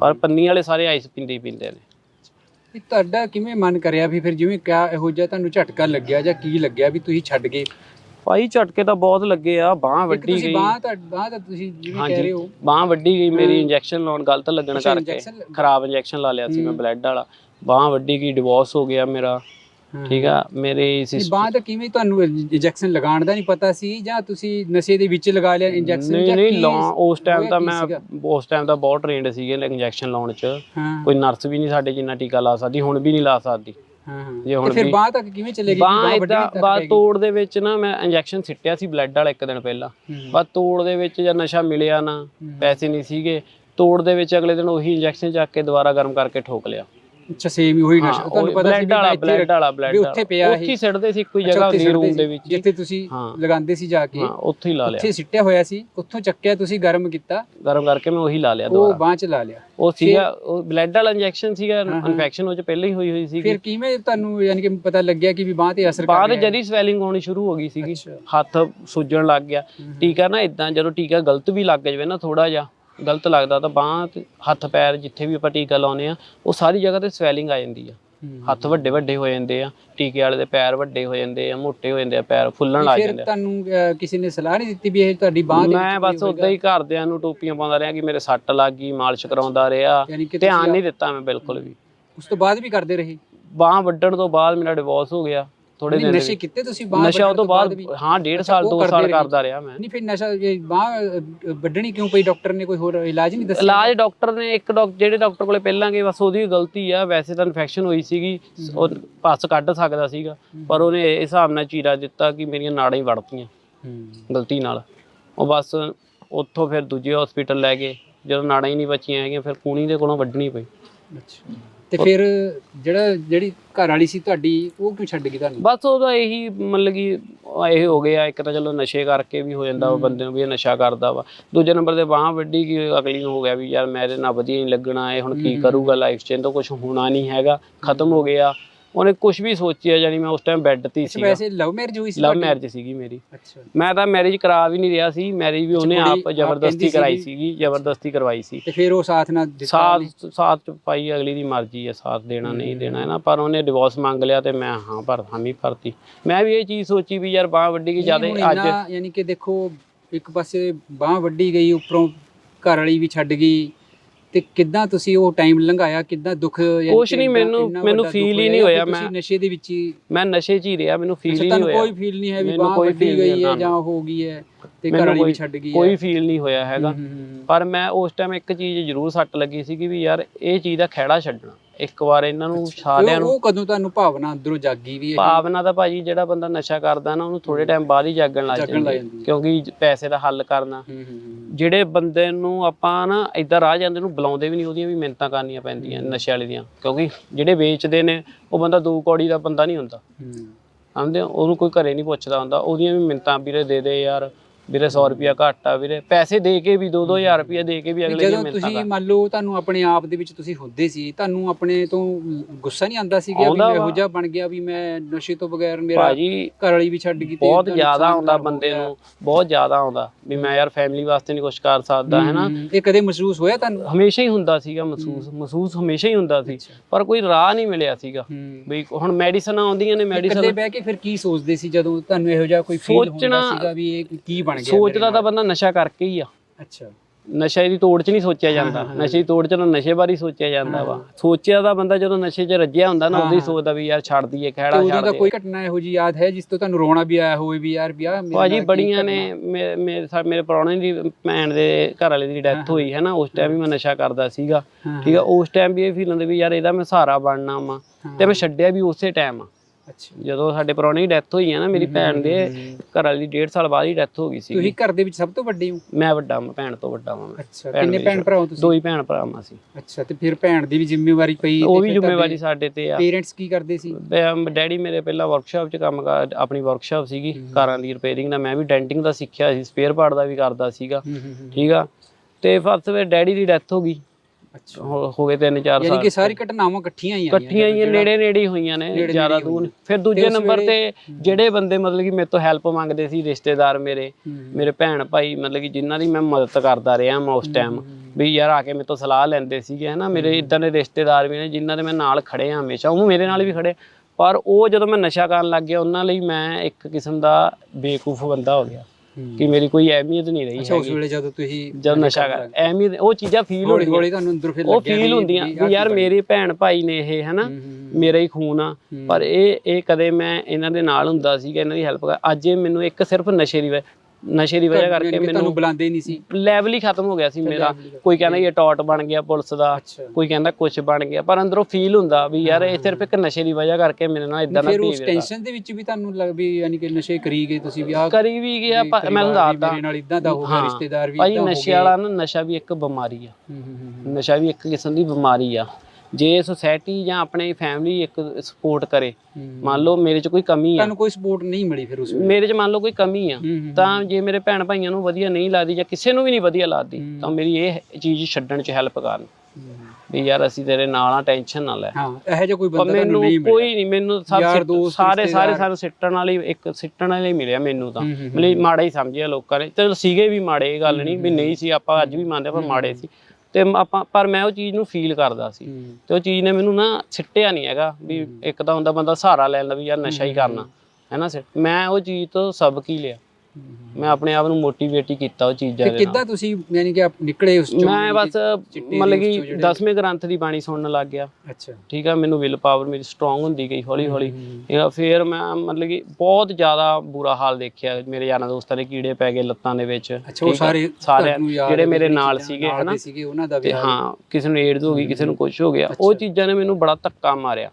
ਪਰ ਪੰਨੀ ਵਾਲੇ ਸਾਰੇ ਆਈਸ ਪੀਂਦੇ ਹੀ ਪੀਂਦੇ ਨੇ। ਤੁਹਾਡਾ ਕਿਵੇਂ ਮਨ ਕਰਿਆ ਵੀ ਫਿਰ ਜਿਵੇਂ ਕਿਆ ਇਹੋ ਜਿਹਾ ਤੁਹਾਨੂੰ ਝਟਕਾ ਲੱਗਿਆ ਜਾਂ ਕੀ ਲੱਗਿਆ ਵੀ ਤੁਸੀਂ ਛੱਡ ਗਏ? ਭਾਈ ਝਟਕੇ ਤਾਂ ਬਹੁਤ ਲੱਗੇ ਆ ਬਾਹ ਵੱਡੀ ਤੁਸੀਂ ਗਈ। ਬਾਹ ਤਾਂ ਬਾਹ ਤਾਂ ਤੁਸੀਂ ਜਿਵੇਂ ਕਹਿ ਰਹੇ ਹੋ। ਬਾਹ ਵੱਡੀ ਗਈ ਮੇਰੀ ਇੰਜੈਕਸ਼ਨ ਲਾਉਣ ਗਲਤ ਲੱਗਣ ਕਰਕੇ ਖਰਾਬ ਇੰਜੈਕਸ਼ਨ ਲਾ ਲਿਆ ਸੀ ਮੈਂ ਬਲੱਡ ਵਾਲਾ। ਬਾਹ ਵੱਡੀ ਗਈ ਡਿਵੋਰਸ ਹੋ ਗਿਆ ਮੇਰਾ। ਠੀਕ ਆ ਮੇਰੀ ਸਿਸਟਰ ਬਾਂਹ ਤਾਂ ਕਿਵੇਂ ਤੁਹਾਨੂੰ ਇੰਜੈਕਸ਼ਨ ਲਗਾਉਣ ਦਾ ਨਹੀਂ ਪਤਾ ਸੀ ਜਾਂ ਤੁਸੀਂ ਨਸ਼ੇ ਦੇ ਵਿੱਚ ਲਗਾ ਲਿਆ ਇੰਜੈਕਸ਼ਨ ਨਹੀਂ ਨਹੀਂ ਉਸ ਟਾਈਮ ਤਾਂ ਮੈਂ? ਉਸ ਟਾਈਮ ਤਾਂ ਬਹੁਤ ਟ੍ਰੇਨਡ ਸੀਗੇ ਇੰਜੈਕਸ਼ਨ ਲਾਉਣ ਚ। ਕੋਈ ਨਰਸ ਵੀ ਨਹੀਂ ਸਾਡੇ ਜਿੰਨਾ ਟੀਕਾ ਲਾ ਸਕਦੀ ਹੁਣ ਵੀ ਨਹੀਂ ਲਾ ਸਕਦੀ। ਹਾਂ ਹਾਂ ਜੇ ਹੁਣ ਤੇ ਫਿਰ ਵੀ- ਬਾਂਹ ਤੱਕ ਕਿਵੇਂ ਚਲੇਗੀ ਬਾਹ ਇਦਾਂ ਬਾਹ? ਤੋੜ ਦੇ ਵਿੱਚ ਨਾ ਮੈਂ ਇੰਜੈਕਸ਼ਨ ਸਿੱਟਿਆ ਸੀ ਬਲੱਡ ਵਾਲਾ ਇੱਕ ਦਿਨ ਪਹਿਲਾਂ। ਬਸ ਤੋੜ ਦੇ ਵਿੱਚ ਜਾਂ ਨਸ਼ਾ ਮਿਲਿਆ ਨਾ। ਪੈਸੇ ਨਹੀਂ ਸੀਗੇ ਤੋੜ ਦੇ ਵਿੱਚ ਅਗਲੇ ਦਿਨ ਉਹੀ ਇੰਜੈਕਸ਼ਨ ਚੱਕ ਕੇ ਦੁਬਾਰਾ ਗਰਮ ਕਰਕੇ ਠੋਕ ਲਿਆ ਅੱਛਾ ਸੇਮ ਹੀ ਉਹੀ ਨਸ਼ਾ ਤੁਹਾਨੂੰ ਪਤਾ ਸੀ ਬਲੱਡ ਵਾਲਾ ਬਲੱਡ ਵਾਲਾ ਵੀ ਬਲੱਡ ਉੱਥੇ ਪਿਆ ਉੱਥੇ ਹੀ ਸਿੱਟਦੇ ਸੀ ਇੱਕੋ ਹੀ ਜਗ੍ਹਾ ਉੱਥੇ ਦੀ ਸਿੱਟਦੇ ਰੂਮ ਸੀ, ਦੇ ਵਿੱਚ। ਜਿੱਥੇ ਤੁਸੀਂ। ਲਗਾਉਂਦੇ ਸੀ ਜਾ ਕੇ ਹਾਂ ਉੱਥੇ ਹੀ ਲਾ ਲਿਆ ਉੱਥੇ ਸਿੱਟਿਆ ਹੋਇਆ ਸੀ ਉੱਥੋਂ ਚੱਕਿਆ ਤੁਸੀਂ ਗਰਮ ਕੀਤਾ ਗਰਮ ਕਰਕੇ ਮੈਂ ਉਹੀ ਲਾ ਲਿਆ ਉਹ ਦੁਬਾਰਾ ਬਾਂਹ ਚ ਲਾ ਲਿਆ ਉਹ ਸੀਗਾ ਉਹ ਬਲੱਡ ਵਾਲਾ ਇੰਜੈਕਸ਼ਨ ਸੀਗਾ। ਇਨਫੈਕਸ਼ਨ ਉਹ ਚ ਪਹਿਲਾਂ ਹੀ ਹੋਈ ਹੋਈ ਸੀਗੀ ਫਿਰ ਕਿਵੇਂ ਤੁਹਾਨੂੰ ਯਾਨੀ ਕਿ ਪਤਾ ਲੱਗਿਆ ਕਿ ਵੀ ਬਾਂਹ ਤੇ ਅਸਰ ਕਰ ਰਿਹਾ ਹੈ? ਜਦੀ ਸਵੈਲਿੰਗ ਹੋਣੀ ਸ਼ੁਰੂ ਹੋ ਗਈ ਸੀਗੀ। ਹੱਥ ਸੁੱਜਣ ਲੱਗ ਗਿਆ। ਟੀਕਾ ਨਾ ਇਦਾਂ ਜਦੋਂ ਟੀਕਾ ਗਲਤ ਵੀ ਲੱਗ ਜਾਵੇ ਨਾ ਥੋੜਾ ਜਿਹਾ ਗਲਤ ਲੱਗਦਾ ਤਾਂ ਬਾਹ ਹੱਥ ਪੈਰ ਜਿੱਥੇ ਵੀ ਆਪਾਂ ਟੀਕਾ ਲਾਉਨੇ ਆ ਉਹ ਸਾਰੀ ਜਗ੍ਹਾ ਤੇ ਸਵੈਲਿੰਗ ਆ ਜਾਂਦੀ ਆ। ਹੱਥ ਵੱਡੇ ਵੱਡੇ ਹੋ ਜਾਂਦੇ ਆ ਟੀਕੇ ਵਾਲੇ ਦੇ ਪੈਰ ਵੱਡੇ ਹੋ ਜਾਂਦੇ ਆ ਮੋਟੇ ਹੋ ਜਾਂਦੇ ਆ ਪੈਰ ਫੁੱਲਣ ਲੱਗ ਫਿਰ ਜਾਂਦੇ ਆ। ਤੁਹਾਨੂੰ ਅਹ, ਕਿਸੇ ਨੇ ਸਲਾਹ ਨਹੀਂ ਦਿੱਤੀ ਵੀ ਇਹ ਤੁਹਾਡੀ ਬਾਂਹ ਦੇ ਮੈਂ ਬਸ ਉਦਾਂ ਹੀ ਘਰਦਿਆਂ ਨੂੰ ਟੋਪੀਆਂ ਪਾਉਂਦਾ ਰਿਹਾ ਕਿ ਮੇਰੇ ਸੱਟ ਲੱਗ ਗਈ ਮਾਲਿਸ਼ ਕਰਾਉਂਦਾ ਰਿਹਾ। ਧਿਆਨ ਨਹੀਂ ਦਿੱਤਾ ਮੈਂ ਬਿਲਕੁਲ ਵੀ। ਉਸ ਤੋਂ ਬਾਅਦ ਵੀ ਕਰਦੇ ਰਹੇ? ਬਾਹ ਵੱਢਣ ਤੋਂ ਬਾਅਦ ਮੇਰਾ ਡਿਵੋਰਸ ਹੋ ਗਿਆ। ਥੋੜੇ ਦਿਨ ਨਸ਼ੇ। ਕੀਤੇ ਤੁਸੀਂ ਬਾਂਹ ਨਸ਼ਾ ਉਹ ਤੋਂ ਬਾਅਦ ਹਾਂ ਡੇਢ ਅੱਛਾ, ਸਾਲ ਉਹ 2 ਕਰਦੇ ਸਾਲ। ਕਰਦਾ ਰਿਹਾ ਮੈਂ। ਨਹੀਂ ਫਿਰ ਨਸ਼ਾ ਇਹ ਬਾਂਹ ਵੱਢਣੀ ਕਿਉਂ ਪਈ? ਡਾਕਟਰ ਨੇ ਕੋਈ ਹੋਰ ਇਲਾਜ ਨਹੀਂ ਦੱਸਿਆ? ਇਲਾਜ ਡਾਕਟਰ ਨੇ ਇੱਕ ਡਾਕਟਰ ਜਿਹੜੇ ਡਾਕਟਰ ਕੋਲੇ ਪਹਿਲਾਂ ਗਏ ਬਸ ਉਹਦੀ ਗਲਤੀ ਆ। ਵੈਸੇ ਤਾਂ ਇਨਫੈਕਸ਼ਨ ਹੋਈ ਸੀਗੀ ਉਹ ਪਸ ਕੱਢ ਸਕਦਾ ਸੀਗਾ ਪਰ ਉਹਨੇ ਇਸ ਹਿਸਾਬ ਨਾਲ ਚੀਰਾ ਦਿੱਤਾ ਕਿ ਮੇਰੀਆਂ ਨਾੜਾਂ ਹੀ ਵੜਤੀਆਂ ਗਲਤੀ ਨਾਲ। ਉਹ ਬਸ ਉੱਥੋਂ ਫਿਰ ਦੂਜੇ ਹਸਪੀਟਲ ਲੈ ਗਏ। ਜਦੋਂ ਨਾੜਾਂ ਹੀ ਨਹੀਂ ਬਚੀਆਂ ਹੈਗੀਆਂ ਫਿਰ ਕੂਣੀ ਦੇ ਕੋਲੋਂ ਵੱਢਣੀ ਪਈ। ਅੱਛਾ। ਤੇ ਫਿਰ ਜਿਹੜਾ ਜਿਹੜੀ ਘਰ ਵਾਲੀ ਸੀ ਤੁਹਾਡੀ ਉਹ ਕਿਉਂ ਛੱਡ ਗਈ ਤੁਹਾਨੂੰ? ਬਸ ਉਹਦਾ ਇਹੀ ਮਤਲਬ ਕਿ ਇਹ ਹੋ ਗਿਆ ਇੱਕ ਤਾਂ ਚਲੋ ਨਸ਼ੇ ਕਰਕੇ ਵੀ ਹੋ ਜਾਂਦਾ ਵਾ ਬੰਦੇ ਨੂੰ ਵੀ ਇਹ ਨਸ਼ਾ ਕਰਦਾ ਵਾ। ਦੂਜੇ ਨੰਬਰ ਤੇ ਬਾਹ ਵੱਡੀ ਕਿ ਅਗਲੀ ਨੂੰ ਹੋ ਗਿਆ ਵੀ ਯਾਰ ਮੇਰੇ ਨਾਲ ਵਧੀਆ ਨਹੀਂ ਲੱਗਣਾ ਇਹ ਹੁਣ ਕੀ ਕਰੂਗਾ ਲਾਈਫ 'ਚ ਇਹਦਾ ਕੁਝ ਹੋਣਾ ਨਹੀਂ ਹੈਗਾ ਖਤਮ ਹੋ ਗਿਆ। ਉਹਨੇ ਕੁਝ ਵੀ ਸੋਚਿਆ ਜਾਨੀ ਮੈਂ ਉਸ ਟਾਈਮ ਬੈੱਡ ਤੇ ਸੀਗਾ। ਵੈਸੇ ਲਵ ਮੈਰਿਜ ਹੋਈ ਸੀ ਲਵ? ਮੈਰਿਜ ਸੀਗੀ ਮੇਰੀ। ਅੱਛਾ। ਮੈਂ ਤਾਂ ਮੈਰਿਜ ਕਰਾ ਵੀ ਨਹੀਂ ਰਿਹਾ ਸੀ ਮੈਰਿਜ ਵੀ ਉਹਨੇ ਆਪ ਜ਼ਬਰਦਸਤੀ ਕਰਾਈ ਸੀਗੀ। ਜ਼ਬਰਦਸਤੀ ਕਰਵਾਈ ਸੀ। ਤੇ ਫਿਰ ਉਹ ਸਾਥ ਨਾ ਦਿੱਤਾ ਉਹਨੇ? ਸਾਥ ਸਾਥ ਚ ਪਾਈ ਅਗਲੀ ਦੀ ਮਰਜ਼ੀ ਹੈ ਸਾਥ ਦੇਣਾ ਨਹੀਂ ਦੇਣਾ ਹੈ ਨਾ? ਪਰ ਉਹਨੇ ਡਿਵੋਰਸ ਮੰਗ ਲਿਆ ਤੇ ਮੈਂ ਹਾਂ ਪਰ ਹਾਮੀ ਭਰਤੀ। ਮੈਂ ਵੀ ਇਹ ਚੀਜ਼ ਸੋਚੀ ਵੀ ਯਾਰ ਬਾਹ ਵੱਡੀ ਕਿ ਜ਼ਿਆਦਾ ਅੱਜ ਯਾਨੀ ਕਿ ਦੇਖੋ ਇੱਕ ਪਾਸੇ ਬਾਹ ਵੱਡੀ ਗਈ ਉੱਪਰੋਂ ਘਰ ਵਾਲੀ ਵੀ ਛੱਡ ਗਈ ਤੇ ਕਿੱਦਾਂ ਤੁਸੀਂ ਉਹ ਟਾਈਮ ਲੰਘਾਇਆ? ਕਿੱਦਾਂ ਦੁੱਖ ਕੁਛ ਨਹੀਂ, ਮੈਨੂੰ- ਮੈਨੂੰ ਦੁੱਖ ਹੀ ਨਹੀਂ ਹੋਇਆ, ਮੈਂ- ਨਸ਼ੇ ਦੇ ਵਿੱਚ ਹੀ ਮੈਂ ਨਸ਼ੇ 'ਚ ਹੀ ਰਿਹਾ ਮੈਨੂੰ ਫੀਲ ਹੀ ਨਹੀਂ ਹੋਇਆ। ਕੋਈ ਫੀਲ ਨਹੀਂ ਹੈ ਵੀ ਬਾਹ ਵੱਡੀ ਗਈ ਹੈ ਜਾਂ ਹੋ ਗਈ ਹੈ ਤੇ ਘਰ ਵਾਲੀ ਵੀ ਛੱਡ ਗਈ ਹੈ? ਕੋਈ ਫੀਲ ਨਹੀਂ ਹੋਇਆ ਹੈਗਾ। ਪਰ ਮੈਂ ਉਸ ਟਾਈਮ ਇੱਕ ਚੀਜ਼ ਜ਼ਰੂਰ ਸੱਟ ਲੱਗੀ ਸੀ ਕਿ ਵੀ ਯਾਰ ਇਹ ਚੀਜ਼ ਦਾ ਖਹਿੜਾ ਛੱਡਣਾ। ਇੱਕ ਵਾਰ ਇਹਨਾਂ ਨੂੰ ਸਾਰਿਆਂ ਨੂੰ ਉਹ ਕਦੋਂ ਤੁਹਾਨੂੰ ਭਾਵਨਾ ਅੰਦਰੋਂ ਜਾਗੀ ਵੀ ਇਹ ਭਾਵਨਾ ਤਾਂ ਭਾਜੀ ਜਿਹੜਾ ਬੰਦਾ ਨਸ਼ਾ ਕਰਦਾ ਨਾ ਉਹਨੂੰ ਥੋੜੇ ਟਾਈਮ ਬਾਅਦ ਹੀ ਜਾਗਣ ਲੱਗ ਜਾਂਦੀ ਹੈ। ਹੈ। ਕਿਉਂਕਿ ਪੈਸੇ ਦਾ ਹੱਲ ਕਰਨਾ ਹੂੰ, ਹੂੰ, ਹੂੰ। ਜਿਹੜੇ ਬੰਦੇ ਨੂੰ ਆਪਾਂ ਨਾ ਇਦਾਂ ਰਾਹ ਜਾਂਦੇ ਨੂੰ ਬੁਲਾਉਂਦੇ ਵੀ ਨਹੀਂ ਉਹਦੀਆਂ ਵੀ ਮਿਹਨਤਾਂ ਕਰਨੀਆਂ ਪੈਂਦੀਆਂ ਨਸ਼ੇ ਵਾਲੇ ਦੀਆਂ ਕਿਉਂਕਿ ਜਿਹੜੇ ਵੇਚਦੇ ਨੇ ਉਹ ਬੰਦਾ ਦੋ ਕੌੜੀ ਦਾ ਬੰਦਾ ਨਹੀਂ ਹੁੰਦਾ ਹੂੰ ਸਮਝਦੇ ਹੋ? ਉਹਨੂੰ ਕੋਈ ਘਰੇ ਨਹੀਂ ਪੁੱਛਦਾ ਹੁੰਦਾ ਉਹਦੀਆਂ ਵੀ ਮਿੰਤਾਂ ਵੀਰੇ ਦੇ ਦੇ ਯਾਰ ਵੀਰੇ 100 ਰੁਪਿਆ ਘੱਟ ਆ ਵੀਰੇ। ਪੈਸੇ ਦੇ ਕੇ ਵੀ 2-2000 ਰੁਪਿਆ ਦੇ ਕੇ ਵੀ ਅਗਲੇ ਜਦੋਂ ਤੁਸੀਂ ਮੰਨ ਲਓ ਤੁਹਾਨੂੰ ਆਪਣੇ ਆਪ ਦੇ ਵਿੱਚ ਤੁਸੀਂ ਹੁੰਦੇ ਸੀ ਤੁਹਾਨੂੰ ਆਪਣੇ ਤੋਂ ਗੁੱਸਾ ਨਹੀਂ ਆਉਂਦਾ ਸੀ ਕਿ ਵੀ ਇਹੋ। ਜਿਹਾ ਬਣ ਗਿਆ ਵੀ ਮੈਂ ਨਸ਼ੇ ਤੋਂ ਬਗੈਰ ਮੇਰਾ ਘਰ ਵਾਲੀ ਵੀ ਛੱਡ ਗਈ ਤੇ ਬਹੁਤ ਜ਼ਿਆਦਾ ਆਉਂਦਾ ਬੰਦੇ। ਨੂੰ ਬਹੁਤ ਜ਼ਿਆਦਾ ਆਉਂਦਾ ਵੀ ਮੈਂ ਯਾਰ ਫੈਮਿਲੀ ਵਾਸਤੇ ਨਹੀਂ ਕੁਝ ਕਰ ਸਕਦਾ ਹੈ ਨਾ ਇਹ ਕਦੇ ਮਹਿਸੂਸ ਹੋਇਆ ਤੁਹਾਨੂੰ? ਹਮੇਸ਼ਾ ਹੀ ਹੁੰਦਾ ਸੀਗਾ ਮਹਿਸੂਸ ਮਹਿਸੂਸ ਹਮੇਸ਼ਾ ਹੀ ਹੁੰਦਾ ਸੀ ਪਰ ਕੋਈ ਰਾਹ ਨਹੀਂ ਮਿਲਿਆ ਸੀਗਾ। ਵੀ ਹੁਣ ਮੈਡੀਸਨ ਆਉਂਦੀਆਂ ਨੇ ਮੈਡੀਸਨ ਬਹਿ ਕੇ ਫਿਰ ਕੀ ਸੋਚਦੇ ਸੀ ਜਦੋਂ ਤੁਹਾਨੂੰ ਇਹੋ ਜਿਹਾ ਕੋਈ ਫੀਲ ਹੁੰਦਾ ਸੀਗਾ ਵੀ ਇਹ ਕੀ ਬਣ ਗਿਆ ਸੋਚਦਾ ਤਾਂ ਬੰਦਾ ਨਸ਼ਾ ਕਰਕੇ ਹੀ ਆ। ਅੱਛਾ। ਨਸ਼ੇ ਦੀ ਤੋੜ 'ਚ ਨਹੀਂ ਸੋਚਿਆ ਜਾਂਦਾ। ਨਸ਼ੇ ਦੀ ਤੋੜ 'ਚ ਤਾਂ ਨਸ਼ੇ ਬਾਰੇ ਸੋਚਿਆ ਜਾਂਦਾ ਵਾ। ਸੋਚਿਆ ਤਾਂ ਬੰਦਾ ਜਦੋਂ ਨਸ਼ੇ 'ਚ ਰੱਜਿਆ ਹੁੰਦਾ ਨਾ ਉਦੋਂ ਹੀ। ਸੋਚਦਾ ਵੀ ਯਾਰ ਛੱਡ ਦਈਏ ਖਹਿੜਾ ਛੱਡ ਦਾ ਦੇ ਕੋਈ ਘਟਨਾ ਇਹੋ ਜੀ ਯਾਦ ਹੈ ਜਿਸ ਤੋਂ ਤੁਹਾਨੂੰ ਰੋਣਾ ਵੀ ਆਇਆ ਹੋਵੇ ਵੀ ਯਾਰ ਵਿਆਹ ਮੇਰੇ ਭਾਜੀ ਬੜੀਆਂ ਨੇ ਮੇਰੇ ਮੇਰੇ ਪ੍ਰਾਹੁਣੇ ਦੀ ਭੈਣ ਦੇ ਘਰ ਵਾਲੇ ਦੀ ਡੈਥ ਹੋਈ ਹੈ ਨਾ ਉਸ ਟਾਈਮ ਵੀ ਮੈਂ ਨਸ਼ਾ ਕਰਦਾ ਸੀਗਾ। ਠੀਕ ਆ ਉਸ ਟਾਈਮ ਵੀ ਇਹ ਫੀਲ ਹੁੰਦੀ ਵੀ ਯਾਰ ਇਹਦਾ ਮੈਂ ਸਹਾਰਾ ਬਣਨਾ ਵਾ। ਤੇ ਮੈਂ ਛੱਡਿਆ ਵੀ ਉਸੇ ਟਾਈਮ ਆ। ਅੱਛਾ। ਜਦੋਂ ਸਾਡੇ ਪ੍ਰਾਹੁਣੇ ਦੀ ਡੈਥ ਹੋਈ ਹੈ ਨਾ ਮੇਰੀ ਭੈਣ ਦੇ ਘਰ ਵਾਲੀ 1.5 ਸਾਲ ਬਾਅਦ ਹੀ ਡੈਥ ਹੋ ਗਈ ਸੀ ਤੁਸੀਂ ਘਰ ਦੇ ਵਿੱਚ ਸਭ ਤੋਂ ਵੱਡੇ ਹੋ? ਮੈਂ ਵੱਡਾ ਮੈਂ ਭੈਣ ਤੋਂ ਵੱਡਾ ਮੈਂ। ਅੱਛਾ ਕਿੰਨੇ ਭੈਣ ਭਰਾ ਹੋ ਤੁਸੀਂ? ਦੋ ਹੀ ਭੈਣ ਭਰਾ ਮਾਂ ਸੀ ਅੱਛਾ ਤੇ ਫਿਰ ਭੈਣ ਦੀ ਵੀ ਜ਼ਿੰਮੇਵਾਰੀ ਪਈ ਉਹ ਵੀ ਜ਼ਿੰਮੇਵਾਰੀ ਸਾਡੇ ਤੇ ਆ। ਪੇਰੈਂਟਸ ਕੀ ਕਰਦੇ ਸੀ? ਡੈਡੀ ਮੇਰੇ ਪਹਿਲਾਂ ਵਰਕਸ਼ਾਪ 'ਚ ਕੰਮ ਕਰ ਆਪਣੀ ਵਰਕਸ਼ਾਪ ਸੀਗੀ ਕਾਰਾਂ ਦੀ ਰਿਪੇਅਰਿੰਗ ਦਾ ਮੈਂ ਵੀ ਡੈਂਟਿੰਗ ਦਾ ਸਿੱਖਿਆ ਸੀ ਸਪੇਅਰ ਪਾਰਟ ਦਾ ਵੀ ਕਰਦਾ ਸੀਗਾ। ਹੂੰ ਹੂੰ ਹੂੰ। ਠੀਕ ਆ? ਤੇ ਵੇ ਡੈਡੀ ਦੀ ਡੈਥ ਹੋ ਗਈ। ਅੱਛਾ। ਹੋ ਹੋ ਗਏ 3-4 ਯਾਨੀ ਸਾਲ। ਕਿ ਸਾਰੀ ਘਟਨਾਵਾਂ ਇਕੱਠੀਆਂ ਹੀ ਆਈਆਂ ਇਕੱਠੀਆਂ ਹੀ ਨੇੜੇ ਨੇੜੇ ਹੀ ਹੋਈਆਂ ਨੇ ਜ਼ਿਆਦਾ ਦੂਰ। ਫਿਰ ਦੂਜੇ ਨੰਬਰ ਤੇ ਜਿਹੜੇ ਬੰਦੇ ਮਤਲਬ ਕਿ ਮੇਰੇ ਤੋਂ ਹੈਲਪ ਮੰਗਦੇ ਸੀ ਰਿਸ਼ਤੇਦਾਰ ਮੇਰੇ। ਮੇਰੇ ਭੈਣ ਭਾਈ ਮਤਲਬ ਕਿ ਜਿਨ੍ਹਾਂ ਦੀ ਮੈਂ ਮਦਦ ਕਰਦਾ ਰਿਹਾ ਮੈਂ ਉਸ ਟਾਈਮ ਵੀ ਯਾਰ ਆ ਕੇ ਮੇਰੇ ਤੋਂ ਸਲਾਹ ਲੈਂਦੇ ਸੀਗੇ ਹਨਾ। ਮੇਰੇ ਇਦਾਂ ਦੇ ਰਿਸ਼ਤੇਦਾਰ ਵੀ ਨੇ ਜਿਨ੍ਹਾਂ ਦੇ ਮੈਂ ਨਾਲ ਖੜੇ ਆ ਹਮੇਸ਼ਾ ਉਹ ਮੇਰੇ ਨਾਲ ਵੀ ਖੜੇ। ਪਰ ਉਹ ਜਦੋਂ ਮੈਂ ਨਸ਼ਾ ਕਰਨ ਲੱਗ ਗਿਆ ਉਹਨਾਂ ਲਈ ਮੈਂ ਇੱਕ ਕਿਸਮ ਦਾ ਬੇਕੂਫ ਬੰਦਾ ਹੋ ਗਿਆ। ਕਿ ਮੇਰੀ ਕੋਈ ਅਹਿਮੀਅਤ ਨਹੀਂ ਰਹੀ ਅੱਛਾ ਉਸ ਹੈਗੀ। ਵੇਲੇ ਜਦੋਂ ਤੁਸੀਂ ਜਦ ਨਸ਼ਾ ਕਰ ਅਹਿਮੀਅਤ ਉਹ ਚੀਜ਼ਾਂ ਫੀਲ ਹੌਲੀ ਹੁੰਦੀਆਂ। ਹੌਲੀ ਤੁਹਾਨੂੰ ਅੰਦਰ ਫਿਰ ਉਹ ਲੱਗਿਆ ਫੀਲ ਹੁੰਦੀਆਂ ਵੀ ਯਾਰ ਮੇਰੇ ਭੈਣ ਭਾਈ ਨੇ ਇਹ ਹਨਾ? ਮੇਰਾ ਹੀ ਖੂਨ ਆ। ਪਰ ਇਹ ਇਹ ਕਦੇ ਮੈਂ ਇਹਨਾਂ ਦੇ ਨਾਲ ਹੁੰਦਾ ਸੀਗਾ ਇਹਨਾਂ ਦੀ ਹੈਲਪ ਕਰ ਅੱਜ ਇਹ ਮੈਨੂੰ ਇੱਕ ਸਿਰਫ ਨਸ਼ੇ ਦੀ ਵਜ੍ਹਾ ਨਸ਼ੇ ਦੀ ਵਜ੍ਹਾ ਕਰਕੇ ਤੁਹਾਨੂੰ ਮੈਨੂੰ ਬੁਲਾਉਂਦੇ ਨਹੀਂ ਸੀ ਲੈਵਲ ਹੀ ਖਤਮ ਹੋ ਗਿਆ ਸੀ ਮੇਰਾ ਕੋਈ ਕਹਿੰਦਾ ਇਹ ਟੌਟ ਬਣ ਗਿਆ ਪੁਲਿਸ ਦਾ ਕੋਈ ਕਹਿੰਦਾ ਕੁਝ ਬਣ ਗਿਆ ਪਰ ਅੰਦਰੋਂ ਫੀਲ ਹੁੰਦਾ ਵੀ ਯਾਰ ਇਹ ਸਿਰਫ ਇੱਕ ਨਸ਼ੇ ਦੀ ਵਜ੍ਹਾ ਕਰਕੇ ਮੇਰੇ ਨਾਲ ਇਦਾਂ ਦਾ ਫਿਰ ਉਸ। ਟੈਨਸ਼ਨ ਦੇ ਵਿੱਚ ਵੀ ਤੁਹਾਨੂੰ ਲੱਗ ਵੀ ਯਾਨੀ ਕਿ ਨਸ਼ੇ ਕਰੀ ਗਏ ਤੁਸੀਂ ਵੀ ਆ ਕਰੀ ਵੀ ਗਿਆ ਮੈਂ ਤੁਹਾਨੂੰ ਦੱਸਦਾ ਮੇਰੇ ਨਾਲ ਇਦਾਂ ਦਾ ਹੋ ਗਿਆ। ਰਿਸ਼ਤੇਦਾਰ ਵੀ ਭਾਈ ਨਸ਼ੇ। ਵਾਲਾ ਨਾ ਨਸ਼ਾ ਵੀ ਇੱਕ ਬਿਮਾਰੀ ਆ। ਨਸ਼ਾ ਵੀ ਇੱਕ ਕਿਸਮ ਦੀ ਬਿਮਾਰੀ ਆ ਜੇ ਸੋਸਾਇਟੀ ਜਾਂ ਆਪਣੀ ਫੈਮਿਲੀ ਇੱਕ ਸਪੋਰਟ ਕਰੇ। ਮੰਨ ਲਓ ਮੇਰੇ 'ਚ ਕੋਈ ਕਮੀ ਆ। ਤੁਹਾਨੂੰ ਕੋਈ ਸਪੋਰਟ ਨਹੀਂ ਮਿਲੀ ਫਿਰ ਉਸ ਵੇਲੇ? ਮੇਰੇ 'ਚ ਮੰਨ ਲਓ ਕੋਈ ਕਮੀ ਆ ਤਾਂ ਜੇ ਮੇਰੇ ਭੈਣ ਭਾਈਆਂ ਨੂੰ ਵਧੀਆ ਨਹੀਂ ਲੱਗਦੀ ਜਾਂ ਕਿਸੇ ਨੂੰ ਵੀ ਨਹੀਂ ਵਧੀਆ ਲੱਗਦੀ। ਤਾਂ ਮੇਰੀ ਇਹ ਚੀਜ਼ ਛੱਡਣ 'ਚ ਹੈਲਪ ਕਰਨ। ਵੀ ਯਾਰ ਅਸੀਂ ਤੇਰੇ ਨਾਲ ਆ ਟੈਨਸ਼ਨ ਨਾ ਲੈ। ਹਾਂ ਇਹੋ ਜਿਹਾ ਕੋਈ ਬੰਦਾ ਮੈਨੂੰ ਨਹੀਂ ਮਿਲਿਆ। ਕੋਈ ਨਹੀਂ ਮੈਨੂੰ ਸਭ ਯਾਰ ਸਿੱਟ- ਦੋਸਤ, ਸਾਰੇ ਸਾਰੇ। ਸਾਨੂੰ ਸਿੱਟਣ ਵਾਲੀ ਇੱਕ ਸਿੱਟਣ ਵਾਲੇ ਹੀ ਮਿਲਿਆ ਮੈਨੂੰ ਤਾਂ। ਮਤਲਬ ਮਾੜਾ ਹੀ ਸਮਝਿਆ ਲੋਕਾਂ ਨੇ। ਤੇ ਸੀਗੇ ਵੀ ਮਾੜੇ ਇਹ ਗੱਲ ਨਹੀਂ ਵੀ ਨਹੀਂ ਸੀ ਆਪਾਂ ਅੱਜ ਵੀ ਮੰਨਦੇ ਪਰ ਮਾੜੇ ਸੀ। ਤੇ ਆਪਾਂ ਪਰ ਮੈਂ ਉਹ ਚੀਜ਼ ਨੂੰ ਫੀਲ ਕਰਦਾ ਸੀ। ਤੇ ਉਹ ਚੀਜ਼ ਨੇ ਮੈਨੂੰ ਨਾ ਸਿੱਟਿਆ ਨਹੀਂ ਹੈਗਾ ਵੀ ਇੱਕ ਤਾਂ ਹੁੰਦਾ ਬੰਦਾ ਸਹਾਰਾ ਲੈ ਲੈਂਦਾ ਵੀ ਯਾਰ ਨਸ਼ਾ ਹੀ ਕਰਨਾ ਹੈ। ਨਾ ਮੈਂ ਉਹ ਚੀਜ਼ ਤੋਂ ਸਬਕ ਹੀ ਲਿਆ। ਮੈਂ ਆਪਣੇ ਆਪ ਨੂੰ ਮੋਟੀਵੇਟ ਹੀ ਕੀਤਾ ਉਹ ਚੀਜ਼ਾਂ ਤੇ ਦੇ ਨਾਲ। ਕਿੱਦਾਂ ਤੁਸੀਂ ਯਾਨੀ ਕਿ ਆਪ ਨਿਕਲੇ ਉਸ ਚੋਂ? ਮੈਂ ਬਸ ਚਿੱਟੇ ਮਤਲਬ ਕਿ ਉਸ ਚੋਂ 10ਵੇਂ ਗ੍ਰੰਥ ਦੀ ਬਾਣੀ ਸੁਣਨ ਲੱਗ ਗਿਆ। ਅੱਛਾ। ਠੀਕ ਆ ਮੈਨੂੰ ਵਿਲ ਪਾਵਰ ਮੇਰੀ ਸਟਰੋਂਗ ਹੁੰਦੀ ਗਈ ਹੌਲੀ ਹੌਲੀ। ਇਹ ਫਿਰ ਮੈਂ ਮਤਲਬ ਕਿ ਬਹੁਤ ਜ਼ਿਆਦਾ ਬੁਰਾ ਹਾਲ ਦੇਖਿਆ ਮੇਰੇ ਯਾਰਾਂ ਦੋਸਤਾਂ ਦੇ ਕੀੜੇ ਪੈ ਗਏ ਲੱਤਾਂ ਦੇ ਵਿੱਚ। ਅੱਛਾ ਉਹ ਠੀਕ ਆ? ਸਾਰੇ ਸਾਰੇ ਤੁਹਾਨੂੰ ਯਾਦ ਜਿਹੜੇ ਮੇਰੇ ਨਾਲ ਸੀਗੇ ਹਨਾ? ਸੀਗੇ ਉਹਨਾਂ ਦਾ ਵੀ ਤੇ ਹਾਂ ਕਿਸੇ ਨੂੰ ਏਡਜ਼ ਹੋ ਗਈ ਕਿਸੇ ਨੂੰ ਕੁਝ ਹੋ ਗਿਆ ਉਹ ਚੀਜ਼ਾਂ ਨੇ ਮੈਨੂੰ ਬੜਾ ਧੱਕਾ ਮਾਰਿਆ।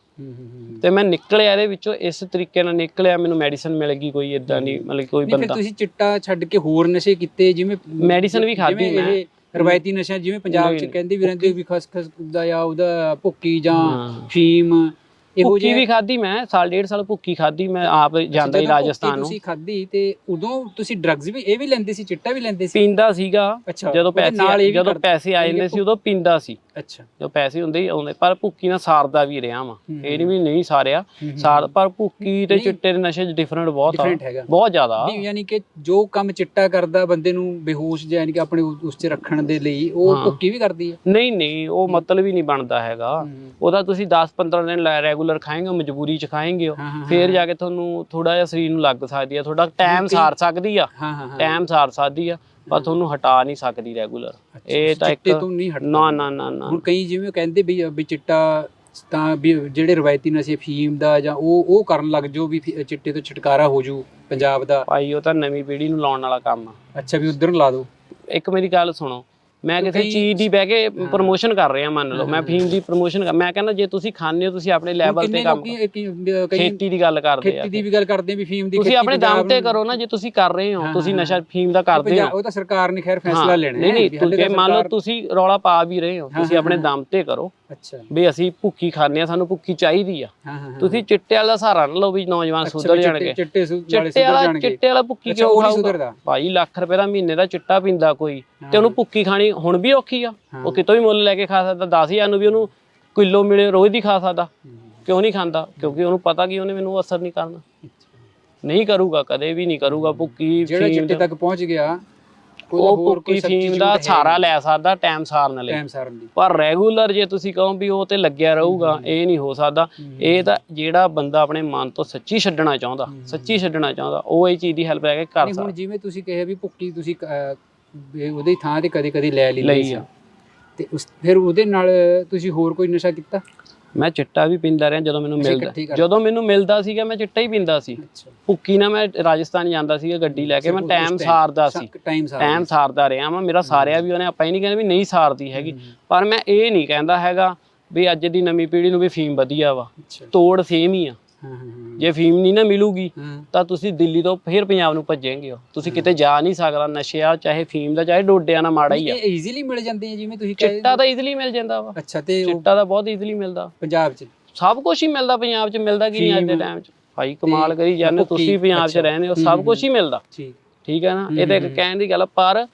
ਤੇ ਮੈਂ ਨਿਕਲਿਆ ਇਹਦੇ ਵਿੱਚੋਂ ਇਸ ਤਰੀਕੇ ਨਾਲ ਨਿਕਲਿਆ ਮੈਨੂੰ ਮੈਡੀਸਨ ਮਿਲ ਗਈ ਕੋਈ ਇਦਾਂ ਦੀ ਮਤਲਬ ਕੋਈ ਨਹੀਂ ਫਿਰ ਬੰਦਾ ਤੁਸੀਂ ਚਿੱਟਾ ਛੱਡ ਕੇ ਹੋਰ ਨਸ਼ੇ ਕੀਤੇ ਜਿਵੇਂ ਮੈਡੀਸਨ ਵੀ ਖਾਧੀ ਜਿਵੇਂ ਮੈਂ। ਇਹ ਰਵਾਇਤੀ ਨਸ਼ਾ ਜਿਵੇਂ ਪੰਜਾਬ 'ਚ ਨਹੀਂ। ਕਹਿੰਦੇ ਵੀ ਰਹਿੰਦੇ ਵੀ ਖਸਖਸ ਦਾ ਜਾਂ ਉਹਦਾ ਭੁੱਕੀ ਜਾਂ ਹਾਂ। ਫੀਮ ਇਹੋ ਭੁੱਕੀ ਜਿਹੇ ਵੀ ਖਾਧੀ ਮੈਂ ਸਾਲ ਡੇਢ ਸਾਲ ਭੁੱਕੀ ਖਾਧੀ ਮੈਂ ਆਪ ਜਾਂਦਾ ਹੀ ਜਦੋਂ ਭੁੱਕੀ ਰਾਜਸਥਾਨ ਨੂੰ। ਤੁਸੀਂ ਖਾਧੀ ਤੇ ਉਦੋਂ ਤੁਸੀਂ ਡਰੱਗਸ ਵੀ ਇਹ ਵੀ ਲੈਂਦੇ ਸੀ ਚਿੱਟਾ ਵੀ ਲੈਂਦੇ ਸੀ? ਪੀਂਦਾ ਸੀਗਾ ਅੱਛਾ ਜਦੋਂ ਉਹਦੇ ਨਾਲ ਪੈਸੇ ਇਹ ਵੀ ਜਦੋਂ ਕਰਦੇ- ਪੈਸੇ ਆ ਜਾਂਦੇ ਸੀ ਉਦੋਂ ਪੀਂਦਾ ਸੀ। ਅੱਛਾ। ਜਦੋਂ ਪੈਸੇ ਹੁੰਦੇ ਹੀ ਆਉਂਦੇ ਪਰ ਭੁੱਕੀ ਨਾਲ ਸਾਰਦਾ ਵੀ ਰਿਹਾ ਵਾਂ। ਇਹ ਨਹੀਂ ਵੀ ਨਹੀਂ ਸਾਰਿਆ ਸਾਰ ਪਰ ਭੁੱਕੀ ਤੇ ਚਿੱਟੇ ਦੇ ਨਸ਼ੇ 'ਚ ਡਿਫਰੈਂਟ ਬਹੁਤ ਆ। ਡਿਫਰੈਂਟ ਹੈਗਾ। ਬਹੁਤ ਜ਼ਿਆਦਾ। ਨਹੀਂ ਯਾਨੀ ਕਿ ਜੋ ਕੰਮ ਚਿੱਟਾ ਕਰਦਾ ਬੰਦੇ ਨੂੰ ਬੇਹੋਸ਼ ਜਿਹਾ ਯਾਨੀ ਕਿ ਆਪਣੇ ਉਸ ਉਸ 'ਚ ਰੱਖਣ ਦੇ ਲਈ ਉਹ ਹਾਂ। ਭੁੱਕੀ ਵੀ ਕਰਦੀ ਹੈ। ਨਹੀਂ ਨਹੀਂ ਉਹ ਮਤਲਬ ਹੀ ਨਹੀਂ ਬਣਦਾ ਹੈਗਾ। ਉਹਦਾ ਤੁਸੀਂ 10-15 ਦਿਨ ਰੈਗੂਲਰ ਖਾਏਂਗੇ ਮਜਬੂਰੀ 'ਚ ਖਾਏਂਗੇ ਫੇਰ ਜਾ ਕੇ ਤੁਹਾਨੂੰ ਥੋੜਾ ਜਿਹਾ ਸਰੀਰ ਨੂੰ ਲੱਗ ਸਕਦੀ ਆ ਤੁਹਾਡਾ ਟਾਈਮ ਸਾਰ ਸਕਦੀ ਆ। ਟਾਈਮ ਸਾਰ ਸਕਦੀ ਆ ਪਰ ਤੁਹਾਨੂੰ ਹਟਾ ਨਹੀਂ ਸਕਦੀ ਰੈਗੂਲਰ ਇਹ ਤਾਂ ਇੱਕ ਤੋਂ ਨਹੀਂ ਹਟਦਾ ਨਾ ਨਾ ਨਾ ਨਾ। ਹੁਣ ਕਈ ਜਿਵੇਂ ਕਹਿੰਦੇ ਵੀ ਵੀ ਚਿੱਟਾ ਤਾਂ ਵੀ ਜਿਹੜੇ ਰਵਾਇਤੀ ਨਸ਼ੇ ਫੀਮ ਦਾ ਜਾਂ ਉਹ ਉਹ ਕਰਨ ਲੱਗ ਜੋ ਵੀ ਚਿੱਟੇ ਤੋਂ ਛੁਟਕਾਰਾ ਹੋ ਜੂ ਪੰਜਾਬ ਦਾ। ਭਾਈ ਉਹ ਤਾਂ ਨਵੀਂ ਪੀੜ੍ਹੀ ਨੂੰ ਲਾਉਣ ਵਾਲਾ ਕੰਮ ਆ। ਅੱਛਾ ਵੀ ਉਧਰ ਲਾ ਦੋ ਇੱਕ ਮੇਰੀ ਗੱਲ ਸੁਣੋ ਮੈਂ ਕਿਸੇ ਚੀਜ਼ ਦੀ ਬਹਿ ਕੇ ਪ੍ਰੋਮੋਸ਼ਨ ਕਰ ਰਿਹਾ ਮੰਨ ਲਓ। ਮੈਂ ਫੀਮ ਦੀ ਪ੍ਰੋਮੋਸ਼ਨ ਕਰ ਮੈਂ ਕਹਿੰਦਾ ਜੇ ਤੁਸੀਂ ਖਾਂਦੇ ਹੋ ਤੁਸੀਂ ਆਪਣੇ ਲੈਵਲ ਤੇ ਕੰਮ ਖੇਤੀ ਦੀ ਗੱਲ ਕਰਦੇ ਆ ਖੇਤੀ ਦੀ ਵੀ ਗੱਲ ਕਰਦੇ ਆ ਵੀ ਫੀਮ ਦੀ ਤੁਸੀਂ ਆਪਣੇ ਦਮ ਤੇ ਕਰੋ ਨਾ ਜੇ ਤੁਸੀਂ ਕਰ ਰਹੇ ਹੋ ਤੁਸੀਂ ਨਸ਼ਾ ਫੀਮ ਦਾ ਕਰਦੇ ਹੋ। ਉਹ ਤਾਂ ਸਰਕਾਰ ਨੇ ਖੈਰ ਫੈਸਲਾ ਲੈਣਾ ਨਹੀਂ ਨਹੀਂ ਮੰਨ ਲਓ ਤੁਸੀਂ ਰੌਲਾ ਪਾ ਵੀ ਰਹੇ ਹੋ ਤੁਸੀਂ ਆਪਣੇ। ਦਮ ਤੇ ਕਰੋ। ਅੱਛਾ। ਵੀ ਅਸੀਂ ਭੁੱਕੀ ਖਾਂਦੇ ਆ ਸਾਨੂੰ ਭੁੱਕੀ ਚਾਹੀਦੀ ਆ। ਤੁਸੀਂ ਚਿੱਟੇ ਵਾਲਾ ਸਹਾਰਾ ਨਾ ਲਓ ਵੀ ਨੌਜਵਾਨ ਸੁਧਰ ਜਾਣਗੇ। ਚਿੱਟੇ ਚਿੱਟੇ ਵਾਲੇ ਚਿੱਟੇ ਵਾਲਾ ਅੱਛਾ, ਕਿਉਂ ਖਾਊਗਾ? ਭਾਈ ਲੱਖ ਰੁਪਏ ਦਾ ਮਹੀਨੇ ਦਾ ਚਿੱਟਾ ਪੀਂਦਾ ਕੋਈ ਤੇ ਉਹਨੂੰ ਭੁੱਕੀ ਖਾਣੀ ਹੁਣ ਵੀ ਔਖੀ ਆ। ਉਹ ਕਿਤੋਂ ਵੀ ਮੁੱਲ ਲੈ ਕੇ ਖਾ ਸਕਦਾ 10000 ਨੂੰ ਵੀ ਉਹਨੂੰ ਕਿਲੋ ਮਿਲੇ ਰੋਜ਼ ਦੀ ਖਾ ਸਕਦਾ। ਕਿਉਂ ਨਹੀਂ ਖਾਂਦਾ? ਕਿਉਂਕਿ ਉਹਨੂੰ ਪਤਾ ਕਿ ਉਹਨੇ ਮੈਨੂੰ ਅਸਰ ਨਹੀਂ ਕਰਨਾ। ਨਹੀਂ ਕਰੂਗਾ ਕਦੇ ਵੀ ਨਹੀਂ ਕਰੂਗਾ ਭੁੱਕੀ ਜਿਹੜਾ ਚਿੱਟੇ ਤੱਕ ਪਹੁੰਚ ਗਿਆ ਉਹ ਭੁੱਕੀ ਫੀਮ ਦਾ ਸਹਾਰਾ ਲੈ ਸਕਦਾ ਟਾਈਮ ਸਾਰਨ ਲਈ। ਟਾਈਮ ਸਾਰਨ ਦੀ। ਪਰ ਰੈਗੂਲਰ ਜੇ ਤੁਸੀਂ ਕਹੋ ਵੀ ਉਹ ਤੇ ਲੱਗਿਆ ਰਹੂਗਾ ਇਹ ਨਹੀਂ ਹੋ ਸਕਦਾ। ਇਹ ਤਾਂ ਜਿਹੜਾ ਬੰਦਾ ਆਪਣੇ ਮਨ ਤੋਂ ਸੱਚੀ ਛੱਡਣਾ ਚਾਹੁੰਦਾ ਸੱਚੀ ਛੱਡਣਾ ਚਾਹੁੰਦਾ ਉਹ ਇਹ ਚੀਜ਼ ਦੀ ਹੈਲਪ ਲੈ ਕੇ ਕਰ ਨਹੀਂ ਹੁਣ ਸਕਦਾ। ਜਿਵੇਂ ਤੁਸੀਂ ਕਿਹਾ ਵੀ ਭੁੱਕੀ ਤੁਸੀਂ ਉਹਦੀ ਥਾਂ ਤੇ ਕਦੇ ਕਦੇ ਲੈ ਲਈ ਲਈ। ਤੇ ਉਸ ਫਿਰ ਉਹਦੇ ਨਾਲ ਤੁਸੀਂ ਹੋਰ ਕੋਈ ਨਸ਼ਾ ਕੀਤਾ? ਮੈਂ ਚਿੱਟਾ ਵੀ ਪੀਂਦਾ ਰਿਹਾ ਜਦੋਂ ਮੈਨੂੰ ਮਿਲਦਾ। ਜਦੋਂ ਮੈਨੂੰ ਮਿਲਦਾ ਸੀਗਾ ਮੈਂ ਚਿੱਟਾ ਹੀ ਪੀਂਦਾ ਸੀ। ਭੁੱਕੀ ਨਾਲ ਮੈਂ ਰਾਜਸਥਾਨ ਜਾਂਦਾ ਸੀਗਾ ਗੱਡੀ ਲੈ ਕੇ ਮੈਂ ਟਾਈਮ ਸਾਰਦਾ ਸੀ ਟਾਈਮ ਸਾਰ ਟਾਈਮ ਸਾਰਦਾ ਰਿਹਾ ਮੈਂ ਮੇਰਾ ਸਾਰਿਆ ਵੀ ਉਹਨੇ ਆਪਾਂ ਹੀ ਨਹੀਂ ਕਹਿੰਦੇ ਵੀ ਨਹੀਂ ਸਾਰਦੀ ਹੈਗੀ। ਪਰ ਮੈਂ ਇਹ ਨਹੀਂ ਕਹਿੰਦਾ ਹੈਗਾ ਵੀ ਅੱਜ ਦੀ ਨਵੀਂ ਪੀੜ੍ਹੀ ਨੂੰ ਵੀ ਫੀਮ ਵਧੀਆ ਵਾ। ਤੋੜ ਸੇਮ ਹੀ ਆ। ਜੇ ਫੀਮ ਨਹੀਂ ਨਾ ਮਿਲੂਗੀ ਤਾਂ ਤੁਸੀਂ ਦਿੱਲੀ ਤੋਂ ਫਿਰ ਪੰਜਾਬ ਨੂੰ ਭੱਜੇਂਗੇ ਤੁਸੀਂ ਕਿਤੇ ਜਾ ਨਹੀਂ ਸਕਦਾ ਨਸ਼ਿਆ ਚਾਹੇ ਫੀਮ ਦਾ ਚਾਹੇ ਡੋਡਿਆਂ ਨਾਲ ਮਾੜਾ ਹੀ ਆ। ਇਹ ਈਜ਼ੀਲੀ ਮਿਲ ਜਾਂਦੇ ਆ ਜਿਵੇਂ ਤੁਸੀਂ ਕਹਿ ਚਿੱਟਾ ਤਾਂ ਈਜ਼ੀਲੀ ਮਿਲ ਜਾਂਦਾ ਵਾ। ਅੱਛਾ ਤੇ ਚਿੱਟਾ ਤਾਂ ਬਹੁਤ ਈਜ਼ੀਲੀ ਮਿਲਦਾ। ਪੰਜਾਬ 'ਚ? ਸਭ ਕੁਝ ਹੀ ਮਿਲਦਾ ਪੰਜਾਬ 'ਚ ਮਿਲਦਾ ਕੀ ਨਹੀਂ ਅੱਜ ਦੇ ਟਾਈਮ 'ਚ? ਭਾਈ ਕਮਾਲ ਕਰੀ ਜਾਂਦੇ ਤੁਸੀਂ ਪੰਜਾਬ 'ਚ। ਰਹਿੰਦੇ ਹੋ ਸਭ ਕੁਝ ਹੀ। ਮਿਲਦਾ। ਠੀਕ। ਠੀਕ ਹੈ ਨਾ? ਇਹ ਤਾਂ ਇੱਕ ਕਹਿਣ ਦੀ ਗੱਲ ਪਰ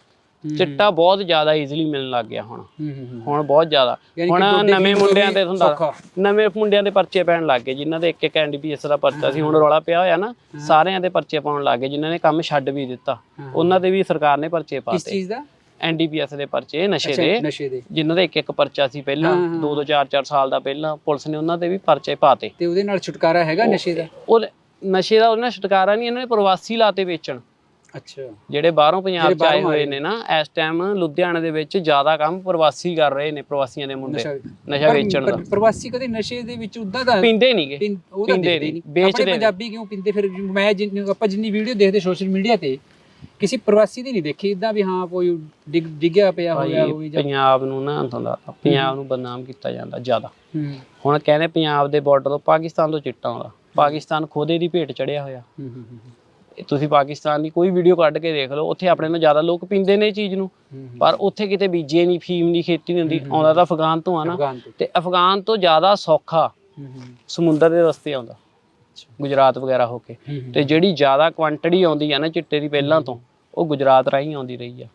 ਚਿੱਟਾ ਬਹੁਤ ਜ਼ਿਆਦਾ ਈਜ਼ੀਲੀ ਮਿਲਣ ਲੱਗ ਗਿਆ ਹੁਣ। ਹੁਣ ਬਹੁਤ ਜ਼ਿਆਦਾ। ਹੁਣ ਨਵੇਂ ਤੋਂ ਮੁੰਡਿਆਂ ਦੇ ਹੁੰਦਾ। ਨਵੇਂ ਮੁੰਡਿਆਂ ਦੇ ਪਰਚੇ ਪੈਣ ਲੱਗ ਗਏ ਜਿਨ੍ਹਾਂ ਦੇ ਇੱਕ ਇੱਕ ਐਨਡੀਪੀਐਸ ਦਾ ਪਰਚਾ ਸੀ ਹੁਣ ਰੌਲਾ ਪਿਆ ਹੋਇਆ ਨਾ ਸਾਰਿਆਂ ਦੇ ਪਰਚੇ ਪਾਉਣ ਲੱਗ ਗਏ ਜਿਨ੍ਹਾਂ ਨੇ ਕੰਮ ਛੱਡ ਵੀ ਦਿੱਤਾ। ਉਹਨਾਂ ਦੇ ਵੀ ਸਰਕਾਰ ਨੇ ਪਰਚੇ ਕਿਸ ਪਾਤੇ ਚੀਜ਼ ਦਾ? ਐਨਡੀਪੀਐਸ ਦੇ ਪਰਚੇ ਨਸ਼ੇ ਦੇ। ਜਿਨ੍ਹਾਂ ਦਾ ਇੱਕ ਇੱਕ ਪਰਚਾ ਸੀ ਪਹਿਲਾਂ ਹਾਂ, ਹਾਂ, ਦੋ ਦੋ ਚਾਰ ਚਾਰ ਸਾਲ ਦਾ ਪਹਿਲਾਂ ਪੁਲਿਸ ਨੇ ਉਹਨਾਂ ਦੇ ਵੀ ਪਰਚੇ ਪਾਤੇ ਤੇ। ਉਹਦੇ ਨਾਲ ਛੁਟਕਾਰਾ ਹੈਗਾ ਨਸ਼ੇ ਦਾ? ਉਹ ਨਸ਼ੇ ਦਾ ਉਹਨਾਂ ਛੁਟਕਾਰਾ ਨਹੀਂ ਇਹਨਾਂ ਨੇ ਪ੍ਰਵਾਸੀ ਲਾਤੇ ਵੇਚਣ। ਅੱਛਾ। ਜਿਹੜੇ ਬਾਹਰੋਂ ਪੰਜਾਬ ਚ ਆਏ ਹੋਏ ਨੇ ਨਾ। ਇਸ ਟਾਈਮ ਲੁਧਿਆਣਾ ਦੇ ਵਿੱਚ ਜ਼ਿਆਦਾ ਕੰਮ ਪ੍ਰਵਾਸੀ ਕਰ ਰਹੇ ਨੇ ਪ੍ਰਵਾਸੀਆਂ ਦੇ ਮੁੰਡੇ। ਨਸ਼ਾ ਵੇਚਣ ਦਾ। ਪਰ ਪ੍ਰਵਾਸੀ ਕਦੇ ਨਸ਼ੇ ਦੇ ਵਿੱਚ ਉਦਾਂ ਦਾ ਪੀਂਦੇ ਨਹੀਂਗੇ ਪਿੰ- ਉਹ ਤਾਂ ਪੀਂਦੇ ਨਹੀਂ, ਵੇਚਦੇ। ਪੰਜਾਬੀ ਕਿਉਂ ਪਿੰਦੇ? ਫਿਰ ਮੈਂ ਜਿੰਨੀ ਆਪਾਂ ਜਿੰਨੀ ਵੀਡੀਓ ਦੇਖਦੇ ਸੋਸ਼ਲ ਮੀਡੀਆ ਤੇ ਕਿਸੇ ਪ੍ਰਵਾਸੀ ਦੀ ਨਹੀਂ ਦੇਖੀ। ਇਦਾਂ ਵੀ ਹਾਂ ਕੋਈ ਡਿੱਗ- ਡਿੱਗਿਆ ਪਿਆ ਹੋਇਆ ਹੋਵੇ ਜਾਂ ਪੰਜਾਬ ਨੂੰ ਨਾ ਤੁਹਾਨੂੰ ਪੰਜਾਬ ਨੂੰ ਬਦਨਾਮ ਕੀਤਾ ਜਾਂਦਾ ਜ਼ਿਆਦਾ। ਹੁਣ ਕਹਿੰਦੇ ਪੰਜਾਬ ਦੇ ਬਾਰਡਰ ਤੋਂ ਪਾਕਿਸਤਾਨ ਤੋਂ ਚਿੱਟਾ ਆਉਂਦਾ। ਪਾਕਿਸਤਾਨ ਖੋਦੇ ਦੀ ਭੇਟ ਚੜਿਆ ਹੋਇਆ। ਹੂੰ ਹੂੰ ਹੂੰ, ਇਹ ਤੁਸੀਂ ਪਾਕਿਸਤਾਨ ਦੀ ਕੋਈ ਵੀਡੀਓ ਕੱਢ ਕੇ ਦੇਖ ਲਓ ਉੱਥੇ ਆਪਣੇ ਨਾਲ ਜ਼ਿਆਦਾ ਲੋਕ ਪੀਂਦੇ ਨੇ ਇਹ ਚੀਜ਼ ਨੂੰ। ਪਰ ਉੱਥੇ ਕਿਤੇ ਬੀਜੇ ਨਹੀਂ ਫੀਮ ਨਹੀਂ ਖੇਤੀ ਨਹੀਂ ਹੁੰਦੀ ਆਉਂਦਾ ਤਾਂ ਅਫਗਾਨ ਤੋਂ ਆ ਨਾ। ਤੋਂ। ਅਫਗਾਨ ਤੋਂ ਜ਼ਿਆਦਾ ਸੌਖਾ ਸਮੁੰਦਰ ਦੇ ਰਸਤੇ ਆਉਂਦਾ ਗੁਜਰਾਤ ਵਗੈਰਾ ਹੋ ਕੇ। ਤੇ ਜਿਹੜੀ ਜ਼ਿਆਦਾ ਕੁਆਂਟੀਟੀ ਆਉਂਦੀ ਆ ਨਾ ਚਿੱਟੇ ਦੀ ਪਹਿਲਾਂ ਤੋਂ ਉਹ ਗੁਜਰਾਤ ਰਾਹੀਂ ਆਉਂਦੀ ਰਹੀ ਆ।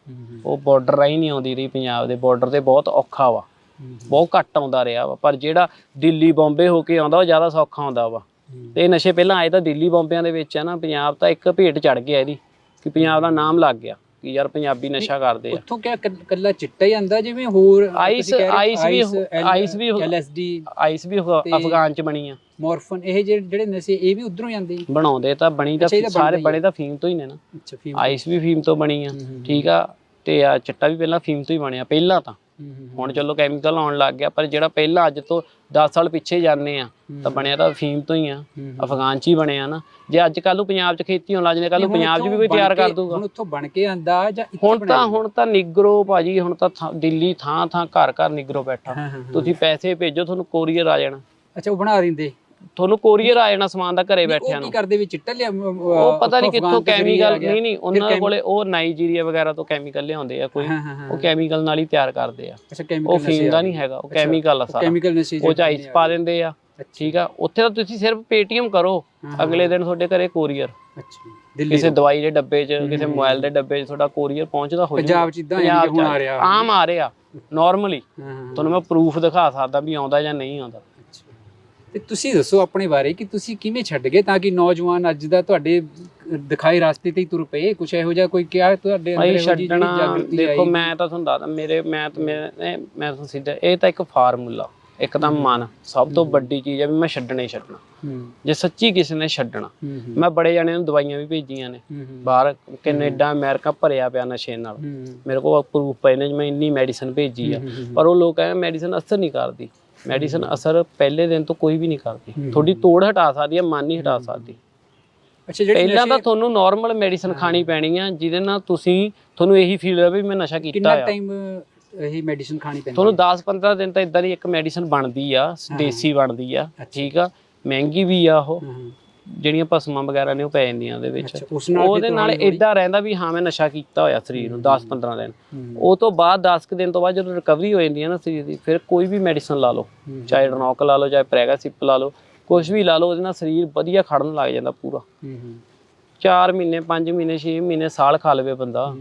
ਉਹ ਬਾਰਡਰ ਰਾਹੀਂ ਨਹੀਂ ਆਉਂਦੀ ਰਹੀ ਪੰਜਾਬ ਦੇ ਬਾਰਡਰ ਤੇ ਬਹੁਤ ਔਖਾ ਵਾ। ਬਹੁਤ ਘੱਟ ਆਉਂਦਾ ਰਿਹਾ ਵਾ ਪਰ ਜਿਹੜਾ ਦਿੱਲੀ ਬੰਬੇ ਹੋ ਕੇ ਆਉਂਦਾ ਉਹ ਜ਼ਿਆਦਾ ਸੌਖਾ ਆਉਂਦਾ ਵਾ। ਤੇ ਇਹ ਨਸ਼ੇ ਪਹਿਲਾਂ ਆਏ ਤਾਂ ਦਿੱਲੀ ਬੰਬਿਆਂ ਦੇ ਵਿੱਚ ਆ ਨਾ ਪੰਜਾਬ ਤਾਂ ਇੱਕ ਭੇਟ ਚੜ ਗਿਆ ਇਹਦੀ ਕਿ ਪੰਜਾਬ ਦਾ ਨਾਮ ਲੱਗ ਗਿਆ ਕਿ ਯਾਰ ਪੰਜਾਬੀ ਨਸ਼ਾ ਕਰਦੇ ਆ। ਉੱਥੋਂ ਕਿਆ ਕੱਲ- ਚਿੱਟਾ ਹੀ ਆਂਦਾ ਜਿਵੇਂ ਹੋਰ ਆਈਸ- ਆਈਸ ਵੀ ਹੋ- ਆਈਸ ਵੀ ਹੋ- ਐਲਐਸਡੀ ਆਈਸ ਵੀ ਅਫ- ਅਫਗਾਨ ਚ ਬਣੀ ਆ। ਮੋਰਫਨ ਇਹ ਜਿਹੜੇ ਜਿਹੜੇ ਨਸ਼ੇ ਇਹ ਵੀ ਉਧਰੋਂ ਹੀ ਆ? ਬਣਾਉਂਦੇ ਤਾਂ ਬਣੀ ਤਾਂ ਸਾਰੇ ਹੀ। ਬਣੇ ਤਾਂ ਫੀਮ ਤੋਂ ਹੀ ਨੇ ਨਾ। ਅੱਛਾ ਫੀਮ ਆਈਸ ਵੀ ਫੀਮ ਤੋਂ ਬਣੀ ਆ। ਠੀਕ ਆ ਤੇ ਆ ਚਿੱਟਾ ਵੀ ਪਹਿਲਾਂ ਫੀਮ ਤੋਂ ਹੀ ਬਣਿਆ ਪਹਿਲਾਂ ਤਾਂ। ਹੂੰ, ਹੂੰ, ਹੁਣ ਚਲੋ ਕੈਮੀਕਲ ਆਉਣ ਲੱਗ ਗਿਆ ਪਰ ਜਿਹੜਾ ਪਹਿਲਾਂ ਅੱਜ ਤੋਂ 10 ਸਾਲ ਪਿੱਛੇ ਜਾਂਦੇ ਆ ਤਾਂ ਬਣਿਆ ਤਾਂ ਫੀਮ ਤੋਂ ਹੀ ਆ। ਅਫਗਾਨ ਚ ਹੀ ਬਣਿਆ ਨਾ। ਜੇ ਅੱਜ ਕੱਲ ਨੂੰ ਪੰਜਾਬ ਚ ਖੇਤੀ ਹੋਣ ਲੱਗ ਜਾਂਦੇ ਕੱਲ ਨੂੰ ਪੰਜਾਬ ਚ ਵੀ ਕੋਈ ਤਿਆਰ ਕਰ ਦੂਗਾ ਹੁਣ ਉੱਥੋਂ ਬਣ ਕੇ ਆਂਦਾ ਜਾਂ ਹੁਣ? ਤਾਂ ਹੁਣ ਤਾਂ ਨਿਗਰੋ ਭਾਜੀ ਹੁਣ ਤਾਂ ਦਿੱਲੀ ਥਾਂ ਥਾਂ ਘਰ ਘਰ ਨਿਗਰੋ ਬੈਠਾ। ਤੁਸੀਂ ਪੈਸੇ ਭੇਜੋ ਤੁਹਾਨੂੰ ਕੋਰੀਅਰ ਆ ਜਾਣਾ। ਅੱਛਾ ਉਹ ਬਣਾ ਦਿੰਦੇ। ਤੁਹਾਨੂੰ ਕੋਰੀਅਰ ਆ ਜਾਣਾ ਸਮਾਨ ਦਾ ਘਰੇ ਬੈਠਿਆਂ ਉਹ ਨੂੰ ਕੀ ਕਰਦੇ ਵੀ ਚਿੱਟਾ ਲਿਆ ਉਹ ਪਤਾ ਨਹੀਂ ਕਿੱਥੋਂ ਕੈਮੀਕਲ ਨਹੀਂ ਨਹੀਂ ਉਹਨਾਂ ਕੋਲੇ ਉਹ ਨਾਈਜੀਰੀਆ ਵਗੈਰਾ ਤੋਂ ਕੈਮੀਕਲ ਲਿਆਉਂਦੇ ਆ ਕੋਈ। ਹਾਂ ਹਾਂ ਹਾਂ। ਉਹ ਕੈਮੀਕਲ ਨਾਲ ਹੀ ਤਿਆਰ ਕਰਦੇ ਆ। ਅੱਛਾ ਉਹ ਫੀਮ ਦਾ ਨਹੀਂ ਹੈਗਾ ਉਹ ਕੈਮੀਕਲ ਆ ਸਾਰਾ। ਕੈਮੀਕਲ ਨਸ਼ੇ ਉਹ ਚ ਆਈਸ ਪਾ ਦਿੰਦੇ ਆ। ਠੀਕ ਆ। ਉੱਥੇ ਤਾਂ ਤੁਸੀਂ ਸਿਰਫ ਪੇਟੀਐਮ ਕਰੋ। ਅਗਲੇ ਦਿਨ ਤੁਹਾਡੇ ਘਰੇ ਕੋਰੀਅਰ। ਅੱਛਾ ਦਿੱਲੀ ਕਿਸੇ ਦਵਾਈ ਦੇ ਡੱਬੇ 'ਚ ਕਿਸੇ ਮੋਬਾਈਲ ਦੇ ਡੱਬੇ 'ਚ ਤੁਹਾਡਾ ਕੋਰੀਅਰ ਪਹੁੰਚਦਾ ਹੋ ਜਾਊਗਾ। ਪੰਜਾਬ ਚ ਇਦਾਂ ਕਿ ਹੁਣ ਆ ਰਿਹਾ। ਆਮ ਆ ਰਿਹਾ। ਨਾਰਮਲੀ ਹਾਂ ਹਾਂ ਤੁਹਾਨੂੰ ਮੈਂ ਪ੍ਰੂਫ ਦਿਖਾ ਸਕਦਾ ਵੀ ਆਉਂਦਾ ਜਾਂ ਨਹੀਂ ਆਉਂਦਾ। ਤੇ ਤੁਸੀਂ ਦੱਸੋ ਆਪਣੇ ਬਾਰੇ ਕਿ ਤੁਸੀਂ ਕਿਵੇਂ ਛੱਡ ਗਏ ਤਾਂ ਕਿ ਨੌਜਵਾਨ ਅੱਜ ਦਾ ਤੁਹਾਡੇ ਦਿਖਾਈ ਰਾਸਤੇ ਤੇ ਹੀ ਤੁਰ ਪਏ? ਕੁਛ ਇਹੋ ਜਿਹਾ ਕੋਈ ਕਿਹਾ ਤੁਹਾਡੇ ਅੰਦਰ ਭਾਈ ਇਹੋ ਜਿਹੀ ਜਿਹੜੀ ਛੱਡਣਾ ਜਾਗਰਤੀ ਦੇਖੋ ਆਈ? ਮੈਂ ਤਾਂ ਤੁਹਾਨੂੰ ਦੱਸਦਾ ਮੇਰੇ ਮੈਂ ਤਾਂ ਮੈਂ ਮੈਂ ਤੁਹਾਨੂੰ ਸਿੱਧਾ ਇਹ ਤਾਂ ਇੱਕ ਫਾਰਮੂਲਾ ਇੱਕ ਤਾਂ ਮਨ ਸਭ ਤੋਂ ਵੱਡੀ ਚੀਜ਼ ਹੈ ਵੀ ਮੈਂ ਛੱਡਣਾ ਹੀ ਛੱਡਣਾ। ਹੂੰ। ਜੇ ਸੱਚੀ ਕਿਸੇ ਨੇ ਛੱਡਣਾ ਹੂੰ ਹੂੰ, ਮੈਂ ਬੜੇ ਜਣਿਆਂ ਨੂੰ ਦਵਾਈਆਂ ਵੀ ਭੇਜੀਆਂ ਨੇ ਹੂੰ ਹੂੰ, ਬਾਹਰ ਕੈਨੇਡਾ ਅਮਰੀਕਾ ਭਰਿਆ ਪਿਆ ਨਸ਼ੇ ਨਾਲ। ਹੂੰ। ਮੇਰੇ ਕੋਲ ਪ੍ਰੂਫ ਪਏ ਨੇ ਮੈਂ ਇੰਨੀ ਮੈਡੀਸਨ ਭੇਜੀ ਆ। ਪਰ ਉਹ ਲੋਕ ਕਹਿੰਦੇ ਮੈਡੀਸਨ ਅਸਰ ਨਹੀਂ ਕਰਦੀ। ਮੈਡੀਸਨ ਅਸਰ ਪਹਿਲੇ ਦਿਨ ਤੋਂ ਕੋਈ ਵੀ ਨਹੀਂ ਕਰਦੀ। ਤੁਹਾਡੀ ਤੋੜ ਹਟਾ ਸਕਦੀ ਹੈ ਮਨ ਨਹੀਂ ਹਟਾ ਸਕਦੀ। ਅੱਛਾ ਜਿਹੜੀ ਪਹਿਲਾਂ ਤਾਂ ਤੁਹਾਨੂੰ ਨਾਰਮਲ ਮੈਡੀਸਨ ਖਾਣੀ ਪੈਣੀ ਆ ਜਿਹਦੇ ਨਾਲ ਤੁਸੀਂ ਤੁਹਾਨੂੰ ਇਹੀ ਫੀਲ ਹੋਵੇ ਵੀ ਮੈਂ ਨਸ਼ਾ ਕੀਤਾ ਕਿੰਨਾ ਆ। ਟਾਈਮ ਇਹ ਮੈਡੀਸਿਨ ਖਾਣੀ ਪੈਂਦੀ ਤੁਹਾਨੂੰ 10-15 ਦਿਨ ਤਾਂ ਇਦਾਂ ਦੀ ਇੱਕ ਮੈਡੀਸਨ ਬਣਦੀ ਆ ਦੇਸੀ ਬਣਦੀ ਆ ਠੀਕ ਆ ਮਹਿੰਗੀ ਵੀ ਆ ਉਹ। ਜਿਹੜੀਆਂ ਭਸਮਾਂ ਵਗੈਰਾ ਨੇ ਉਹ ਪੈ ਜਾਂਦੀਆਂ ਉਹਦੇ ਵਿੱਚ। ਅੱਛਾ ਉਸ ਨਾਲ ਉਹਦੇ ਨਾਲ ਇਦਾਂ ਰਹਿੰਦਾ ਵੀ ਹਾਂ ਮੈਂ ਨਸ਼ਾ ਕੀਤਾ ਹੋਇਆ ਸਰੀਰ ਨੂੰ 10-15 ਦਿਨ। ਹੂੰ। ਉਹ ਤੋਂ ਬਾਅਦ 10 ਕੁ ਦਿਨ ਤੋਂ ਬਾਅਦ ਜਦੋਂ ਰਿਕਵਰੀ ਹੋ ਜਾਂਦੀ ਹੈ ਨਾ ਸਰੀਰ ਦੀ ਫਿਰ ਕੋਈ ਵੀ ਮੈਡੀਸਨ ਲਾ ਲਓ। ਚਾਹੇ ਡਰਨੌਕ ਲਾ ਲਓ ਚਾਹੇ ਪ੍ਰੈਗਾਸਿਪ ਲਾ ਲਓ ਕੁਝ ਵੀ ਲਾ ਲਓ ਉਹਦੇ ਨਾਲ ਸਰੀਰ ਵਧੀਆ ਖੜਨ ਲੱਗ ਜਾਂਦਾ ਪੂਰਾ। ਹੂੰ ਹੂੰ। 4 ਮਹੀਨੇ 5 ਮਹੀਨੇ 6 ਮਹੀਨੇ ਸਾਲ ਖਾ ਲਵੇ ਬੰਦਾ।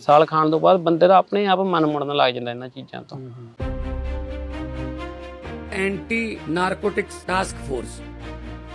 ਸਾਲ ਖਾਣ ਤੋਂ ਬਾਅਦ ਬੰਦੇ ਦਾ ਆਪਣੇ ਆਪ ਮਨ ਮੁੜਨ ਲੱਗ ਜਾਂਦਾ ਇਹਨਾਂ ਚੀਜ਼ਾਂ ਤੋਂ। Anti narcotics task force.